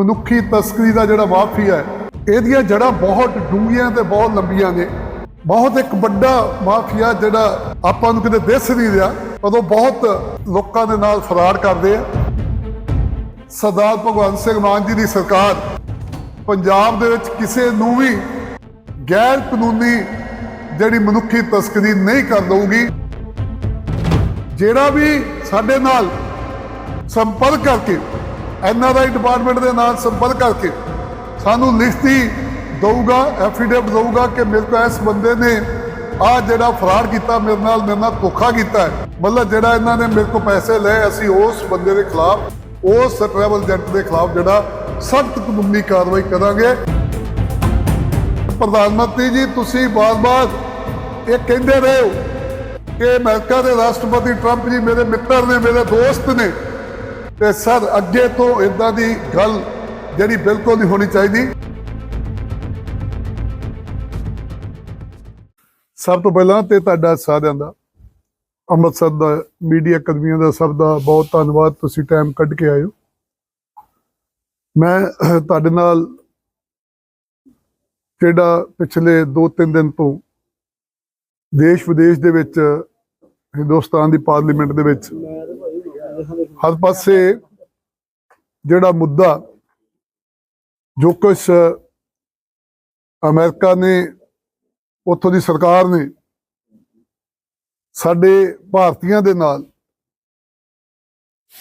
ਮਨੁੱਖੀ ਤਸਕਰੀ ਦਾ ਜਿਹੜਾ ਮਾਫੀਆ ਹੈ, ਇਹਦੀਆਂ ਜੜ੍ਹਾਂ ਬਹੁਤ ਡੂੰਘੀਆਂ ਤੇ ਬਹੁਤ ਲੰਬੀਆਂ ਨੇ। ਬਹੁਤ ਇੱਕ ਵੱਡਾ ਮਾਫੀਆ ਜਿਹੜਾ ਆਪਾਂ ਨੂੰ ਕਿਤੇ ਦਿਸ ਨਹੀਂ ਰਿਹਾ ਉਦੋਂ ਬਹੁਤ ਲੋਕਾਂ ਦੇ ਨਾਲ ਫਰਾਰ ਕਰਦੇ ਆ। ਸਰਦਾਰ ਭਗਵੰਤ ਸਿੰਘ ਮਾਨ ਜੀ ਦੀ ਸਰਕਾਰ ਪੰਜਾਬ ਦੇ ਵਿੱਚ ਕਿਸੇ ਨੂੰ ਵੀ ਗੈਰ ਕਾਨੂੰਨੀ ਜਿਹੜੀ ਮਨੁੱਖੀ ਤਸਕਰੀ ਨਹੀਂ ਕਰ ਦਊਗੀ ਜਿਹੜਾ ਵੀ ਸਾਡੇ ਨਾਲ ਸੰਪਰਕ ਕਰਕੇ ਐਨਆਰਆਈ ਡਿਪਾਰਟਮੈਂਟ ਦੇ ਨਾਲ ਸੰਪਰਕ ਕਰਕੇ ਸਾਨੂੰ ਲਿਖਤੀ ਦਊਗਾ ਐਫੀਡੇਵਿਟ ਦਊਗਾ ਕਿ ਮੇਰੇ ਕੋਲ ਇਸ ਬੰਦੇ ਨੇ ਆ ਜਿਹੜਾ ਫਰਾਡ ਕੀਤਾ ਮੇਰੇ ਨਾਲ ਮੇਰੇ ਨਾਲ ਧੋਖਾ ਕੀਤਾ ਹੈ। ਮਤਲਬ ਜਿਹੜਾ ਇਹਨਾਂ ਨੇ ਮੇਰੇ ਕੋਲ ਪੈਸੇ ਲਏ, ਅਸੀਂ ਉਸ ਬੰਦੇ ਦੇ ਖਿਲਾਫ, ਉਸ ਟਰੈਵਲ ਏਜੰਟ ਦੇ ਖਿਲਾਫ ਜਿਹੜਾ ਸਖਤ ਕਾਨੂੰਨੀ ਕਾਰਵਾਈ ਕਰਾਂਗੇ। ਪ੍ਰਧਾਨ ਮੰਤਰੀ ਜੀ, ਤੁਸੀਂ ਬਾਰ-ਬਾਰ ਇਹ ਕਹਿੰਦੇ ਰਹੇ ਹੋ ਕਿ ਅਮਰੀਕਾ ਦੇ ਰਾਸ਼ਟਰਪਤੀ ਟਰੰਪ ਜੀ ਮੇਰੇ ਮਿੱਤਰ ਨੇ, ਮੇਰੇ ਦੋਸਤ ਨੇ ਤੇ ਸਰ, ਅੱਗੇ ਤੋਂ ਇਦਾਂ ਦੀ ਗੱਲ ਜਿਹੜੀ ਬਿਲਕੁਲ ਨਹੀਂ ਹੋਣੀ ਚਾਹੀਦੀ। ਸਭ ਤੋਂ ਪਹਿਲਾਂ ਤੇ ਤੁਹਾਡਾ ਸਾਰਿਆਂ ਦਾ, ਅੰਮ੍ਰਿਤਸਰ ਦਾ, ਮੀਡੀਆ ਕਰਮੀਆਂ ਦਾ ਸਭ ਦਾ ਬਹੁਤ ਧੰਨਵਾਦ, ਤੁਸੀਂ ਟਾਈਮ ਕੱਢ ਕੇ ਆਏ ਹੋ। ਮੈਂ ਤੁਹਾਡੇ ਨਾਲ ਜਿਹੜਾ ਪਿਛਲੇ 2-3 ਦਿਨ ਤੋਂ ਦੇਸ਼ ਵਿਦੇਸ਼ ਦੇ ਵਿੱਚ, ਹਿੰਦੁਸਤਾਨ ਦੀ ਪਾਰਲੀਮੈਂਟ ਦੇ ਵਿੱਚ ਹਰ ਪਾਸੇ ਜਿਹੜਾ ਮੁੱਦਾ ਜੋ ਕੁਛ ਅਮਰੀਕਾ ਨੇ, ਉੱਥੋਂ ਦੀ ਸਰਕਾਰ ਨੇ ਸਾਡੇ ਭਾਰਤੀਆਂ ਦੇ ਨਾਲ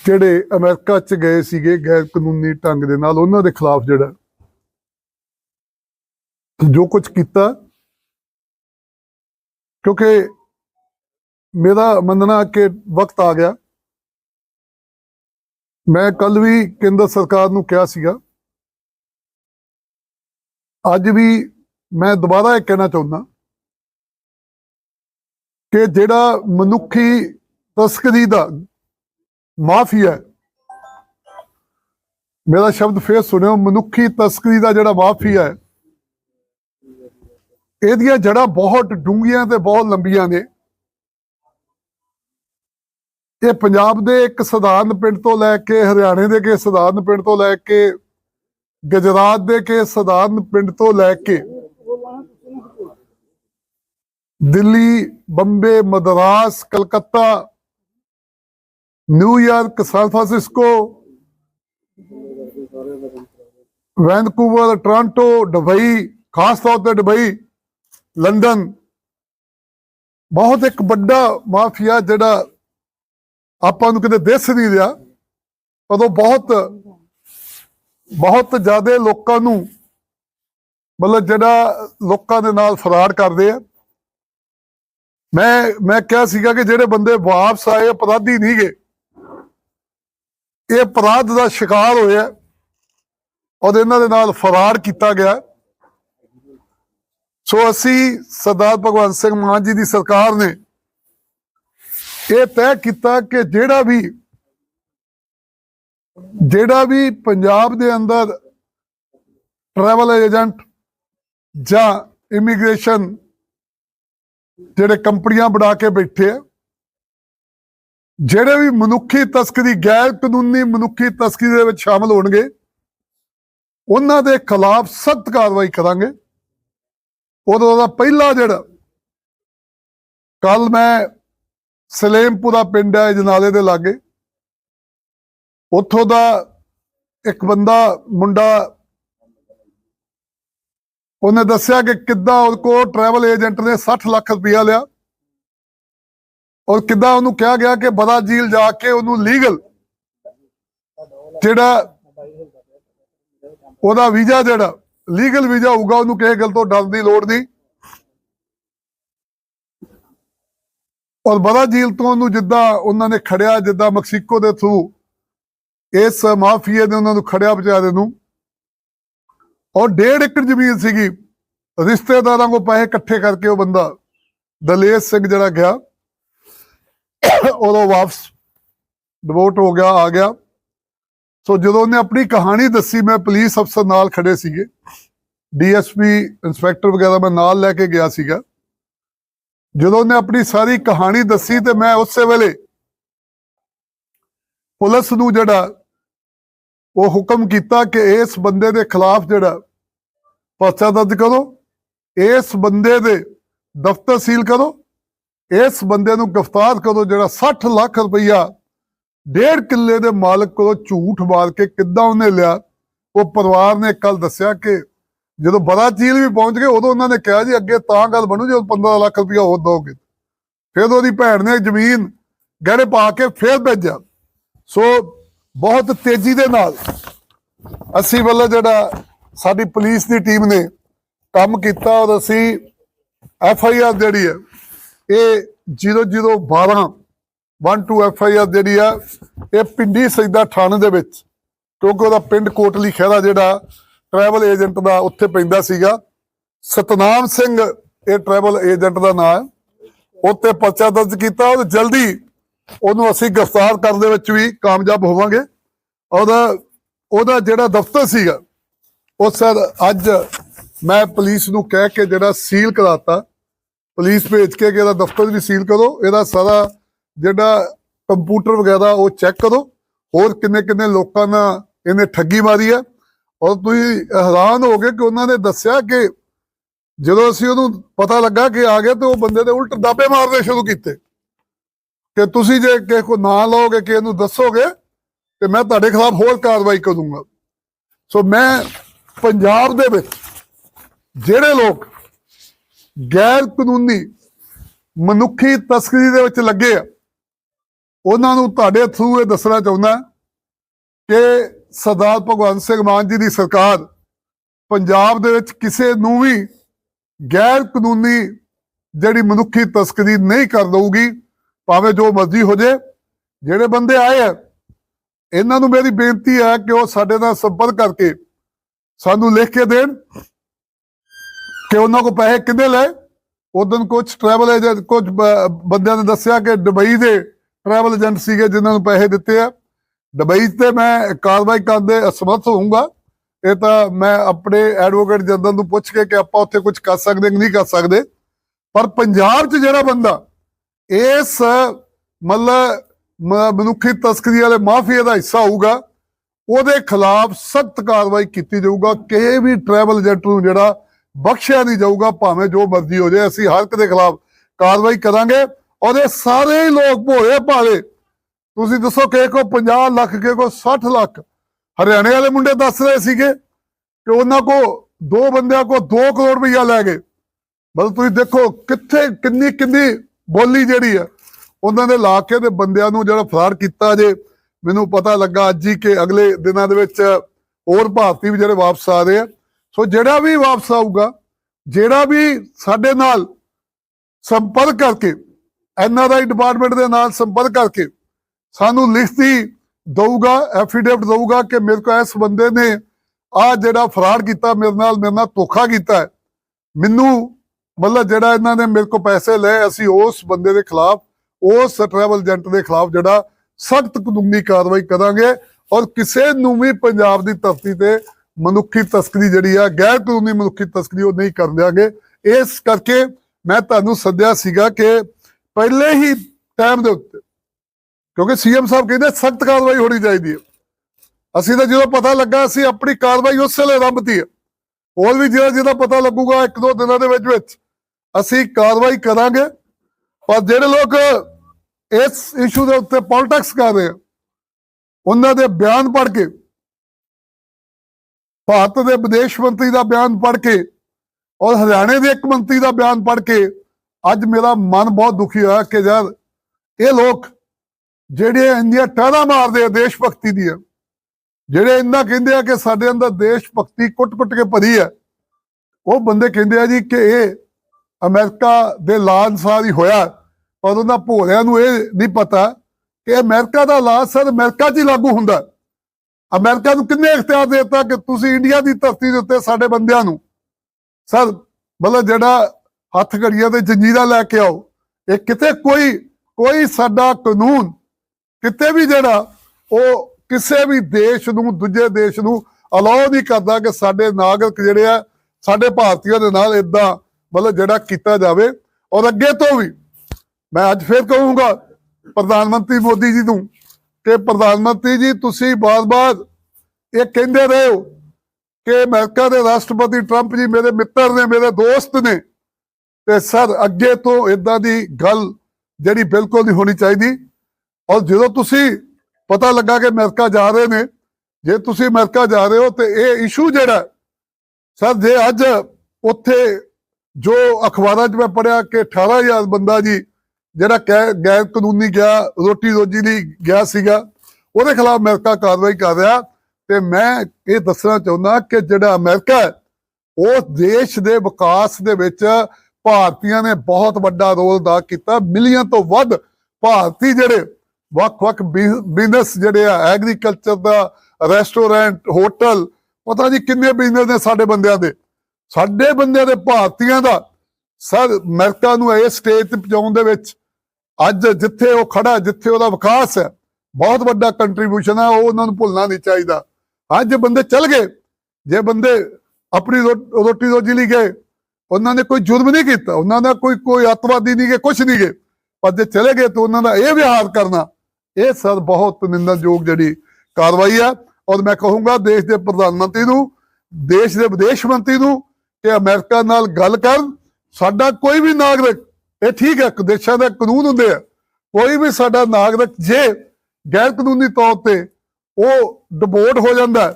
ਜਿਹੜੇ ਅਮਰੀਕਾ ਚ ਗਏ ਸੀਗੇ ਗੈਰ ਕਾਨੂੰਨੀ ਢੰਗ ਦੇ ਨਾਲ, ਉਹਨਾਂ ਦੇ ਖਿਲਾਫ ਜਿਹੜਾ ਜੋ ਕੁਝ ਕੀਤਾ, ਕਿਉਂਕਿ ਮੇਰਾ ਮੰਨਣਾ ਕਿ ਵਕਤ ਆ ਗਿਆ। ਮੈਂ ਕੱਲ ਵੀ ਕੇਂਦਰ ਸਰਕਾਰ ਨੂੰ ਕਿਹਾ ਸੀਗਾ। ਅੱਜ ਵੀ ਮੈਂ ਦੁਬਾਰਾ ਇਹ ਕਹਿਣਾ ਚਾਹੁੰਦਾ ਕਿ ਜਿਹੜਾ ਮਨੁੱਖੀ ਤਸਕਰੀ ਦਾ ਮਾਫੀਆ ਮੇਰਾ ਸ਼ਬਦ ਫੇਰ ਸੁਣਿਓ, ਮਨੁੱਖੀ ਤਸਕਰੀ ਦਾ ਜਿਹੜਾ ਮਾਫੀਆ ਹੈ, ਇਹਦੀਆਂ ਜੜ੍ਹਾਂ ਬਹੁਤ ਡੂੰਘੀਆਂ ਤੇ ਬਹੁਤ ਲੰਬੀਆਂ ਨੇ। ਇਹ ਪੰਜਾਬ ਦੇ ਇੱਕ ਸਧਾਰਨ ਪਿੰਡ ਤੋਂ ਲੈ ਕੇ ਹਰਿਆਣੇ ਦੇ ਕੇ ਸਧਾਰਨ ਪਿੰਡ ਤੋਂ ਲੈ ਕੇ ਗੁਜਰਾਤ ਦੇ ਕੇ ਸਧਾਰਨ ਪਿੰਡ ਤੋਂ ਲੈ ਕੇ Delhi, Bombay, Madras, Calcutta New York San Francisco, Vancouver, Toronto Dubai ਖਾਸ ਤੌਰ ਤੇ ਦੁਬਈ ਲੰਡਨ। ਬਹੁਤ ਇੱਕ ਵੱਡਾ ਮਾਫੀਆ ਜਿਹੜਾ ਆਪਾਂ ਨੂੰ ਕਿਤੇ ਦਿਸ ਨਹੀਂ ਰਿਹਾ। ਉਦੋਂ ਬਹੁਤ ਬਹੁਤ ਜ਼ਿਆਦਾ ਲੋਕਾਂ ਨੂੰ ਮਤਲਬ ਜਿਹੜਾ ਲੋਕਾਂ ਦੇ ਨਾਲ ਫਰਾਡ ਕਰਦੇ ਆ। ਮੈਂ ਮੈਂ ਕਿਹਾ ਸੀਗਾ ਕਿ ਜਿਹੜੇ ਬੰਦੇ ਵਾਪਸ ਆਏ, ਅਪਰਾਧੀ ਨਹੀਂ ਗਏ। ਇਹ ਅਪਰਾਧ ਦਾ ਸ਼ਿਕਾਰ ਹੋਇਆ ਔਰ ਇਹਨਾਂ ਦੇ ਨਾਲ ਫਰਾਡ ਕੀਤਾ ਗਿਆ। ਸੋ ਅਸੀਂ ਸਰਦਾਰ ਭਗਵੰਤ ਸਿੰਘ ਮਾਨ ਜੀ ਦੀ ਸਰਕਾਰ ਨੇ ਇਹ ਤੈਅ ਕੀਤਾ ਕਿ ਜਿਹੜਾ ਵੀ ਜਿਹੜਾ ਵੀ ਪੰਜਾਬ ਦੇ ਅੰਦਰ ਟਰੈਵਲ ਏਜੰਟ ਜਾਂ ਇਮੀਗ੍ਰੇਸ਼ਨ ਜਿਹੜੇ ਕੰਪਨੀਆਂ ਬਣਾ ਕੇ ਬੈਠੇ ਆ, ਜਿਹੜੇ ਵੀ ਮਨੁੱਖੀ ਤਸਕਰੀ ਗੈਰ ਕਾਨੂੰਨੀ ਮਨੁੱਖੀ ਤਸਕਰੀ ਦੇ ਵਿੱਚ ਸ਼ਾਮਲ ਹੋਣਗੇ, ਉਹਨਾਂ ਦੇ ਖਿਲਾਫ ਸਖਤ ਕਾਰਵਾਈ ਕਰਾਂਗੇ। ਉਦੋਂ ਦਾ ਪਹਿਲਾ ਜਿਹੜਾ ਕੱਲ ਮੈਂ ਸਲੇਮਪੁਰਾ ਪਿੰਡ ਹੈ, ਜਨਾਲੇ ਦੇ ਲਾਗੇ। ਉੱਥੋਂ ਦਾ ਇੱਕ ਬੰਦਾ, ਮੁੰਡਾ, ਉਹਨੇ ਦੱਸਿਆ ਕਿ ਕਿੱਦਾਂ ਉਹ ਕੋ ਟਰੈਵਲ ਏਜੰਟ ਨੇ 60 ਲੱਖ ਰੁਪਇਆ ਲਿਆ। ਔਰ ਕਿੱਦਾਂ ਉਹਨੂੰ ਕਿਹਾ ਗਿਆ ਕਿ ਬੜਾ ਜੀਲ ਜਾ ਕੇ ਉਹਨੂੰ ਲੀਗਲ ਜਿਹੜਾ ਉਹਦਾ ਵੀਜ਼ਾ ਜਿਹੜਾ ਲੀਗਲ ਵੀਜ਼ਾ ਹੋਊਗਾ, ਉਹਨੂੰ ਕਿਸੇ ਗੱਲ ਤੋਂ ਡਰਨ ਦੀ ਲੋੜ ਨਹੀਂ। ਔਰ ਬੜਾ ਝੀਲ ਤੋਂ ਉਹਨੂੰ ਜਿੱਦਾਂ ਉਹਨਾਂ ਨੇ ਖੜਿਆ, ਜਿੱਦਾਂ ਮੈਕਸੀਕੋ ਦੇ ਥਰੂ ਇਸ ਮਾਫੀਏ ਨੇ ਉਹਨਾਂ ਨੂੰ ਖੜਿਆ ਵਿਚਾਰੇ ਨੂੰ। ਔਰ ਡੇਢ ਏਕੜ ਜ਼ਮੀਨ ਸੀਗੀ, ਰਿਸ਼ਤੇਦਾਰਾਂ ਕੋ ਪੈਸੇ ਇਕੱਠੇ ਕਰਕੇ ਉਹ ਬੰਦਾ ਦਲੇਸ਼ ਸਿੰਘ ਜਿਹੜਾ ਗਿਆ ਉਹ ਵਾਪਸ ਡਿਵੋਟ ਹੋ ਗਿਆ, ਆ ਗਿਆ। ਸੋ ਜਦੋਂ ਉਹਨੇ ਆਪਣੀ ਕਹਾਣੀ ਦੱਸੀ, ਮੈਂ ਪੁਲਿਸ ਅਫਸਰ ਨਾਲ ਖੜੇ ਸੀਗੇ। ਡੀਐਸਪੀ ਇੰਸਪੈਕਟਰ ਵਗੈਰਾ ਮੈਂ ਨਾਲ ਲੈ ਕੇ ਗਿਆ ਸੀਗਾ। ਜਦੋਂ ਉਹਨੇ ਆਪਣੀ ਸਾਰੀ ਕਹਾਣੀ ਦੱਸੀ ਤੇ ਮੈਂ ਉਸੇ ਵੇਲੇ ਪੁਲਿਸ ਨੂੰ ਜਿਹੜਾ ਉਹ ਹੁਕਮ ਕੀਤਾ ਕਿ ਇਸ ਬੰਦੇ ਦੇ ਖਿਲਾਫ ਜਿਹੜਾ ਪਰਚਾ ਦਰਜ ਕਰੋ, ਇਸ ਬੰਦੇ ਦੇ ਦਫ਼ਤਰ ਸੀਲ ਕਰੋ, ਇਸ ਬੰਦੇ ਨੂੰ ਗ੍ਰਿਫਤਾਰ ਕਰੋ ਜਿਹੜਾ 60 ਲੱਖ ਰੁਪਈਆ ਡੇਢ ਕਿੱਲੇ ਦੇ ਮਾਲਕ ਕੋਲੋਂ ਝੂਠ ਮਾਰ ਕੇ ਕਿੱਦਾਂ ਉਹਨੇ ਲਿਆ, ਉਹ ਪਰਿਵਾਰ ਨੇ ਕੱਲ ਦੱਸਿਆ ਕਿ ਜਦੋਂ ਬੜਾ ਚੀਲ ਵੀ ਪਹੁੰਚ ਗਏ, ਉਦੋਂ ਉਹਨਾਂ ਨੇ ਕਿਹਾ ਜੀ, ਅੱਗੇ ਤਾਂ ਗੱਲ ਬਣੂ, ਜਦੋਂ 15 ਲੱਖ ਰੁਪਈਆ ਹੋਰ ਦੋਗੇ ਫਿਰ ਉਹਦੀ ਭੈਣ ਨੇ ਜ਼ਮੀਨ ਗਹਿਣੇ ਪਾ ਕੇ ਫੇਰ ਭੇਜਿਆ। ਸੋ ਬਹੁਤ ਤੇਜ਼ੀ ਦੇ ਨਾਲ ਅਸੀਂ ਵੱਲੋਂ ਜਿਹੜਾ ਸਾਡੀ ਪੁਲਿਸ ਦੀ ਟੀਮ ਨੇ ਕੰਮ ਕੀਤਾ, ਔਰ ਅਸੀਂ ਐਫ ਆਈ ਆਰ ਜਿਹੜੀ ਹੈ, ਇਹ 0012 12 ਐਫ ਆਈ ਆਰ ਜਿਹੜੀ ਆ, ਇਹ ਪਿੰਡੀ ਸੈਦਾ ਥਾਣੇ ਦੇ ਵਿੱਚ, ਕਿਉਂਕਿ ਉਹਦਾ ਪਿੰਡ ਕੋਟਲੀ ਖਹਿਰਾ ਜਿਹੜਾ ਟਰੈਵਲ ਏਜੰਟ ਦਾ ਉੱਥੇ ਪੈਂਦਾ ਸੀਗਾ। ਸਤਨਾਮ ਸਿੰਘ, ਇਹ ਟਰੈਵਲ ਏਜੰਟ ਦਾ ਨਾਮ ਹੈ। ਉੱਤੇ ਪਰਚਾ ਦਰਜ ਕੀਤਾ ਔਰ ਜਲਦੀ ਉਹਨੂੰ ਅਸੀਂ ਗ੍ਰਿਫਤਾਰ ਕਰਨ ਦੇ ਵਿੱਚ ਵੀ ਕਾਮਯਾਬ ਹੋਵਾਂਗੇ। ਉਹਦਾ ਉਹਦਾ ਜਿਹੜਾ ਦਫ਼ਤਰ ਸੀਗਾ, ਉਹ ਸਰ ਅੱਜ ਮੈਂ ਪੁਲਿਸ ਨੂੰ ਕਹਿ ਕੇ ਜਿਹੜਾ ਸੀਲ ਕਰਾਤਾ। ਪੁਲਿਸ ਭੇਜ ਕੇ ਕਿ ਇਹਦਾ ਦਫ਼ਤਰ ਵੀ ਸੀਲ ਕਰੋ, ਇਹਦਾ ਸਾਰਾ ਜਿਹੜਾ ਕੰਪਿਊਟਰ ਵਗੈਰਾ ਉਹ ਚੈੱਕ ਕਰੋ। ਹੋਰ ਕਿੰਨੇ ਕਿੰਨੇ ਲੋਕਾਂ ਨਾਲ ਇਹਨੇ ਠੱਗੀ ਮਾਰੀ ਹੈ। ਔਰ ਤੁਸੀਂ ਹੈਰਾਨ ਹੋ ਗਏ ਕਿ ਉਹਨਾਂ ਨੇ ਦੱਸਿਆ ਕਿ ਜਦੋਂ ਅਸੀਂ ਉਹਨੂੰ ਪਤਾ ਲੱਗਾ ਕਿ ਆ ਗਿਆ ਤੇ ਉਹ ਬੰਦੇ ਦੇ ਉਲਟ ਦਾਬੇ ਮਾਰਨੇ ਸ਼ੁਰੂ ਕੀਤੇ। ਕਿ ਤੁਸੀਂ ਜੇ ਕਿਸੇ ਕੋ ਨਾਂ ਲਓਗੇ ਕਿ ਇਹਨੂੰ ਦੱਸੋਗੇ, ਤੇ ਮੈਂ ਤੁਹਾਡੇ ਖਿਲਾਫ ਹੋਰ ਕਾਰਵਾਈ ਕਰੂੰਗਾ। ਸੋ ਮੈਂ ਪੰਜਾਬ ਦੇ ਵਿੱਚ ਜਿਹੜੇ ਲੋਕ ਗੈਰ ਕਾਨੂੰਨੀ ਮਨੁੱਖੀ ਤਸਕਰੀ ਦੇ ਵਿੱਚ ਲੱਗੇ ਆ, ਉਹਨਾਂ ਨੂੰ ਤੁਹਾਡੇ ਥਰੂ ਇਹ ਦੱਸਣਾ ਚਾਹੁੰਦਾ ਕਿ ਸਰਦਾਰ ਭਗਵੰਤ ਸਿੰਘ ਮਾਨ ਜੀ ਦੀ ਸਰਕਾਰ ਪੰਜਾਬ ਦੇ ਵਿੱਚ ਕਿਸੇ ਨੂੰ ਵੀ ਗੈਰ ਕਾਨੂੰਨੀ ਜਿਹੜੀ ਮਨੁੱਖੀ ਤਸਕਰੀ ਨਹੀਂ ਕਰ ਦਊਗੀ, ਭਾਵੇਂ ਜੋ ਮਰਜ਼ੀ ਹੋ ਜੇ, ਜਿਹੜੇ ਬੰਦੇ ਆਏ ਆ, ਇਹਨਾਂ ਨੂੰ ਮੇਰੀ ਬੇਨਤੀ ਹੈ ਕਿ ਉਹ ਸਾਡੇ ਨਾਲ ਸੰਪਰਕ ਕਰਕੇ ਸਾਨੂੰ ਲਿਖ ਕੇ ਦੇਣ ਕਿ ਉਹਨਾਂ ਕੋ ਪੈਸੇ ਕਿੰਨੇ ਲਏ। ਉਦੋਂ ਕੁਝ ਟਰੈਵਲ ਏਜੰਟ ਕੁਝ ਬੰਦਿਆਂ ਨੇ ਦੱਸਿਆ ਕਿ ਦੁਬਈ ਦੇ ਟਰੈਵਲ ਏਜੰਟ ਸੀਗੇ ਜਿਨ੍ਹਾਂ ਨੂੰ ਪੈਸੇ ਦਿੱਤੇ ਆ। ਦੁਬਈ ਤੇ ਮੈਂ ਕਾਰਵਾਈ ਕਰਨ ਦੇ ਅਸਮਰਥ ਹੋਊਂਗਾ। ਇਹ ਤਾਂ ਮੈਂ ਆਪਣੇ ਐਡਵੋਕੇਟ ਜਨਰਲ ਨੂੰ ਪੁੱਛ ਕੇ ਕਿ ਆਪਾਂ ਉੱਥੇ ਕੁਝ ਕਰ ਸਕਦੇ ਕਿ ਨਹੀਂ ਕਰ ਸਕਦੇ। ਪਰ ਪੰਜਾਬ 'ਚ ਜਿਹੜਾ ਬੰਦਾ, ਇਸ ਮਤਲਬ ਮਨੁੱਖੀ ਤਸਕਰੀ ਵਾਲੇ ਮਾਫੀਆ ਦਾ ਹਿੱਸਾ ਹੋਊਗਾ, ਉਹਦੇ ਖਿਲਾਫ ਸਖਤ ਕਾਰਵਾਈ ਕੀਤੀ ਜਾਊਗਾ। ਕਿਸੇ ਵੀ ਟਰੈਵਲ ਏਜੰਟ ਨੂੰ ਜਿਹੜਾ ਬਖਸ਼ਿਆ ਨਹੀਂ ਜਾਊਗਾ, ਭਾਵੇਂ ਜੋ ਮਰਜ਼ੀ ਹੋ ਜਾਏ, ਅਸੀਂ ਹਰ ਇੱਕ ਦੇ ਖਿਲਾਫ ਕਾਰਵਾਈ ਕਰਾਂਗੇ। ਔਰ ਇਹ ਸਾਰੇ ਲੋਕ ਭੋਲੇ ਭਾਲੇ ਤੁਸੀਂ ਦੱਸੋ ਕਿ ਕੋ 50 ਲੱਖ, ਕਿ ਕੋ 60 ਲੱਖ ਹਰਿਆਣੇ ਵਾਲੇ ਮੁੰਡੇ ਦੱਸ ਰਹੇ ਸੀਗੇ ਕਿ ਉਹਨਾਂ ਕੋ ਦੋ ਬੰਦਿਆਂ ਕੋ 2 ਕਰੋੜ ਰੁਪਈਆ ਲੈ ਗਏ। ਮਤਲਬ ਤੁਸੀਂ ਦੇਖੋ ਕਿੱਥੇ, ਕਿੰਨੀ ਕਿੰਨੀ ਬੋਲੀ ਜਿਹੜੀ ਆ, ਉਹਨਾਂ ਦੇ ਕੇ ਤੇ ਬੰਦਿਆਂ ਨੂੰ ਜਿਹੜਾ ਫਰਾਰ ਕੀਤਾ ਜੇ। ਮੈਨੂੰ ਪਤਾ ਲੱਗਾ ਅੱਜ ਹੀ ਕਿ ਅਗਲੇ ਦਿਨਾਂ ਦੇ ਵਿੱਚ ਹੋਰ ਭਾਰਤੀ ਵੀ ਜਿਹੜੇ ਵਾਪਸ ਆ ਰਹੇ ਆ। ਸੋ ਜਿਹੜਾ ਵੀ ਵਾਪਸ ਆਊਗਾ, ਜਿਹੜਾ ਵੀ ਸਾਡੇ ਨਾਲ ਸੰਪਰਕ ਕਰਕੇ ਐਨਆਰਆਈ ਡਿਪਾਰਟਮੈਂਟ ਦੇ ਨਾਲ ਸੰਪਰਕ ਕਰਕੇ ਸਾਨੂੰ ਲਿਖਤੀ ਦਊਗਾ ਐਫੀਡੇਵਿਟ ਦਊਗਾ ਕਿ ਮੇਰੇ ਕੋਲ ਇਸ ਬੰਦੇ ਨੇ ਆ ਜਿਹੜਾ ਫਰਾਡ ਕੀਤਾ ਮੇਰੇ ਨਾਲ ਮੇਰੇ ਨਾਲ ਧੋਖਾ ਕੀਤਾ ਮੈਨੂੰ ਮਤਲਬ ਜਿਹੜਾ ਇਹਨਾਂ ਨੇ ਮੇਰੇ ਕੋਲ ਪੈਸੇ ਲਏ, ਅਸੀਂ ਉਸ ਬੰਦੇ ਦੇ ਖਿਲਾਫ, ਉਸ ਟਰੈਵਲ ਏਜੰਟ ਦੇ ਖਿਲਾਫ ਜਿਹੜਾ ਸਖਤ ਕਾਨੂੰਨੀ ਕਾਰਵਾਈ ਕਰਾਂਗੇ ਔਰ ਕਿਸੇ ਨੂੰ ਵੀ ਪੰਜਾਬ ਦੀ ਧਰਤੀ ਤੇ ਮਨੁੱਖੀ ਤਸਕਰੀ ਜਿਹੜੀ ਆ ਗੈਰ ਕਾਨੂੰਨੀ ਮਨੁੱਖੀ ਤਸਕਰੀ ਉਹ ਨਹੀਂ ਕਰਨ ਦਿਆਂਗੇ। ਇਸ ਕਰਕੇ ਮੈਂ ਤੁਹਾਨੂੰ ਸੱਦਿਆ ਸੀਗਾ ਕਿ ਪਹਿਲੇ ਹੀ ਟਾਈਮ ਦੇ ਉੱਤੇ ਕਿਉਂਕਿ ਸੀਐਮ ਸਾਹਿਬ ਕਹਿੰਦੇ ਸਖਤ ਕਾਰਵਾਈ ਹੋਣੀ ਚਾਹੀਦੀ ਹੈ। ਅਸੀਂ ਤਾਂ ਜਦੋਂ ਪਤਾ ਲੱਗਾ, ਅਸੀਂ ਆਪਣੀ ਕਾਰਵਾਈ ਉਸ ਵੇਲੇ ਆਰੰਭਤੀ ਹੈ। ਹੋਰ ਵੀ ਜਿਹੜਾ ਜਿਹਦਾ ਪਤਾ ਲੱਗੂਗਾ ਇੱਕ ਦੋ ਦਿਨਾਂ ਦੇ ਵਿੱਚ ਵਿੱਚ ਅਸੀਂ ਕਾਰਵਾਈ ਕਰਾਂਗੇ। ਪਰ ਜਿਹੜੇ ਲੋਕ ਇਸ ਇਸ਼ੂ ਦੇ ਉੱਤੇ ਪੋਲਿਟਿਕਸ ਕਰ ਰਹੇ ਉਹਨਾਂ ਦੇ ਬਿਆਨ ਪੜ੍ਹ ਕੇ, ਭਾਰਤ ਦੇ ਵਿਦੇਸ਼ ਮੰਤਰੀ ਦਾ ਬਿਆਨ ਪੜ੍ਹ ਕੇ ਔਰ ਹਰਿਆਣੇ ਦੇ ਇੱਕ ਮੰਤਰੀ ਦਾ ਬਿਆਨ ਪੜ੍ਹ ਕੇ ਅੱਜ ਮੇਰਾ ਮਨ ਬਹੁਤ ਦੁਖੀ ਹੋਇਆ ਕਿ ਯਾਰ ਇਹ ਲੋਕ ਜਿਹੜੇ ਇੰਨੀਆਂ ਟਾਣਾ ਮਾਰਦੇ ਆ ਦੇਸ਼ ਭਗਤੀ ਦੀਆਂ, ਜਿਹੜੇ ਇੰਨਾ ਕਹਿੰਦੇ ਆ ਕਿ ਸਾਡੇ ਅੰਦਰ ਦੇਸ਼ ਭਗਤੀ ਕੁੱਟ-ਕੁੱਟ ਕੇ ਭਰੀ ਹੈ, ਉਹ ਬੰਦੇ ਕਹਿੰਦੇ ਆ ਜੀ ਕਿ ਇਹ ਅਮਰੀਕਾ ਦੇ ਲਾ ਅਨੁਸਾਰ ਹੀ ਹੋਇਆ, ਪਰ ਉਹਨਾਂ ਭੋਲਿਆਂ ਨੂੰ ਇਹ ਨਹੀਂ ਪਤਾ ਕਿ ਅਮਰੀਕਾ ਦਾ ਲਾ ਸਰ ਅਮਰੀਕਾ 'ਚ ਹੀ ਲਾਗੂ ਹੁੰਦਾ ਹੈ। ਅਮਰੀਕਾ ਨੂੰ ਕਿੰਨੇ ਇਖਤਿਆਰ ਦੇ ਦਿੱਤਾ ਕਿ ਤੁਸੀਂ ਇੰਡੀਆ ਦੀ ਧਰਤੀ ਦੇ ਉੱਤੇ ਸਾਡੇ ਬੰਦਿਆਂ ਨੂੰ, ਸਰ, ਮਤਲਬ ਜਿਹੜਾ ਹੱਥ ਘੜੀਆਂ ਤੇ ਜੰਜੀਰਾ ਲੈ ਕੇ ਆਓ, ਇਹ ਕਿਤੇ ਕੋਈ ਕੋਈ ਸਾਡਾ ਕਾਨੂੰਨ ਕਿਤੇ ਵੀ ਜਿਹੜਾ ਉਹ ਕਿਸੇ ਵੀ ਦੇਸ਼ ਨੂੰ, ਦੂਜੇ ਦੇਸ਼ ਨੂੰ ਅਲਾਉ ਨਹੀਂ ਕਰਦਾ ਕਿ ਸਾਡੇ ਨਾਗਰਿਕ ਜਿਹੜੇ ਆ, ਸਾਡੇ ਭਾਰਤੀਆਂ ਦੇ ਨਾਲ ਇਦਾਂ ਮਤਲਬ ਜਿਹੜਾ ਕੀਤਾ ਜਾਵੇ। ਔਰ ਅੱਗੇ ਤੋਂ ਵੀ ਮੈਂ ਅੱਜ ਫੇਰ ਕਹੂੰਗਾ ਪ੍ਰਧਾਨ ਮੰਤਰੀ ਮੋਦੀ ਜੀ ਨੂੰ ਕਿ ਪ੍ਰਧਾਨ ਮੰਤਰੀ ਜੀ, ਤੁਸੀਂ ਬਾਰ-ਬਾਰ ਇਹ ਕਹਿੰਦੇ ਰਹੇ ਹੋ ਕਿ ਅਮਰੀਕਾ ਦੇ ਰਾਸ਼ਟਰਪਤੀ ਟਰੰਪ ਜੀ ਮੇਰੇ ਮਿੱਤਰ ਨੇ, ਮੇਰੇ ਦੋਸਤ ਨੇ। ਤੇ ਸਰ, ਅੱਗੇ ਤੋਂ ਇਦਾਂ ਦੀ ਗੱਲ ਜਿਹੜੀ ਬਿਲਕੁਲ ਨਹੀਂ ਹੋਣੀ ਚਾਹੀਦੀ। ਔਰ ਜਦੋਂ ਤੁਸੀਂ ਪਤਾ ਲੱਗਾ ਕਿ ਅਮਰੀਕਾ ਜਾ ਰਹੇ ਨੇ, ਜੇ ਤੁਸੀਂ ਅਮਰੀਕਾ ਜਾ ਰਹੇ ਹੋ ਤੇ ਇਹ ਇਸ਼ੂ ਜਿਹੜਾ ਸਰ, ਜੇ ਅੱਜ ਉੱਥੇ ਜੋ ਅਖਬਾਰਾਂ 'ਚ ਮੈਂ ਪੜਿਆ ਕਿ 18000 ਬੰਦਾ ਜੀ ਜਿਹੜਾ ਗੈ- ਗੈਰ ਕਾਨੂੰਨੀ ਗਿਆ, ਰੋਟੀ ਰੋਜੀ ਲਈ ਗਿਆ ਸੀਗਾ, ਉਹਦੇ ਖਿਲਾਫ ਅਮਰੀਕਾ ਕਾਰਵਾਈ ਕਰ ਰਿਹਾ। ਤੇ ਮੈਂ ਇਹ ਦੱਸਣਾ ਚਾਹੁੰਦਾ ਕਿ ਜਿਹੜਾ ਅਮਰੀਕਾ ਹੈ ਉਸ ਦੇਸ਼ ਦੇ ਵਿਕਾਸ ਦੇ ਵਿੱਚ ਭਾਰਤੀਆਂ ਨੇ ਬਹੁਤ ਵੱਡਾ ਰੋਲ ਅਦਾ ਕੀਤਾ। ਮਿਲੀਅਨ ਤੋਂ ਵੱਧ ਭਾਰਤੀ ਜਿਹੜੇ ਵੱਖ-ਵੱਖ ਬਿਜ਼ਨਸ ਜਿਹੜੇ ਆ ਐਗਰੀਕਲਚਰ ਦਾ ਰੈਸਟੋਰੈਂਟ ਹੋਟਲ ਪਤਾ ਨਹੀਂ ਕਿੰਨੇ ਬਿਜ਼ਨਸ ਨੇ ਸਾਡੇ ਬੰਦਿਆਂ ਦੇ। ਸਾਡੇ ਬੰਦਿਆਂ ਦੇ ਭਾਰਤੀਆਂ ਦਾ। ਸਰ, ਅਮਰੀਕਾ ਨੂੰ ਇਹ ਸਟੇਜ ਤੇ ਪਹੁੰਚਾਉਣ ਦੇ ਵਿੱਚ ਅੱਜ ਜਿੱਥੇ ਉਹ ਖੜਾ, ਜਿੱਥੇ ਉਹਦਾ ਵਿਕਾਸ ਹੈ, ਬਹੁਤ ਵੱਡਾ ਕੰਟਰੀਬਿਊਸ਼ਨ ਹੈ ਉਹ ਉਹਨਾਂ ਨੂੰ ਭੁੱਲਣਾ ਨਹੀਂ ਚਾਹੀਦਾ। ਅੱਜ ਬੰਦੇ ਚੱਲ ਗਏ, ਜੇ ਬੰਦੇ ਆਪਣੀ ਰੋ- ਰੋਟੀ ਰੋਜੀ ਲਈ ਗਏ, ਉਹਨਾਂ ਨੇ ਕੋਈ ਜੁਰਮ ਨਹੀਂ ਕੀਤਾ, ਉਹਨਾਂ ਦਾ ਕੋਈ ਕੋਈ ਅੱਤਵਾਦੀ ਨਹੀਂ ਗਏ ਕੁਝ ਨਹੀਂ ਗਏ। ਪਰ ਜੇ ਚਲੇ ਗਏ ਤਾਂ ਉਹਨਾਂ ਦਾ ਇਹ ਵਿਹਾਰ ਕਰਨਾ ਇਹ ਸਰ ਬਹੁਤ ਨਿੰਦਣਯੋਗ ਜਿਹੜੀ ਕਾਰਵਾਈ ਹੈ। ਔਰ ਮੈਂ ਕਹੂੰਗਾ ਦੇਸ਼ ਦੇ ਪ੍ਰਧਾਨ ਮੰਤਰੀ ਨੂੰ, ਦੇਸ਼ ਦੇ ਵਿਦੇਸ਼ ਮੰਤਰੀ ਨੂੰ ਕਿ ਅਮਰੀਕਾ ਨਾਲ ਗੱਲ ਕਰਨ। ਸਾਡਾ ਕੋਈ ਵੀ ਨਾਗਰਿਕ, ਇਹ ਠੀਕ ਹੈ ਦੇਸ਼ਾਂ ਦੇ ਕਾਨੂੰਨ ਹੁੰਦੇ ਆ। ਕੋਈ ਵੀ ਸਾਡਾ ਨਾਗਰਿਕ ਜੇ ਗੈਰ ਕਾਨੂੰਨੀ ਤੌਰ ਤੇ ਉਹ ਡਿਪੋਰਟ ਹੋ ਜਾਂਦਾ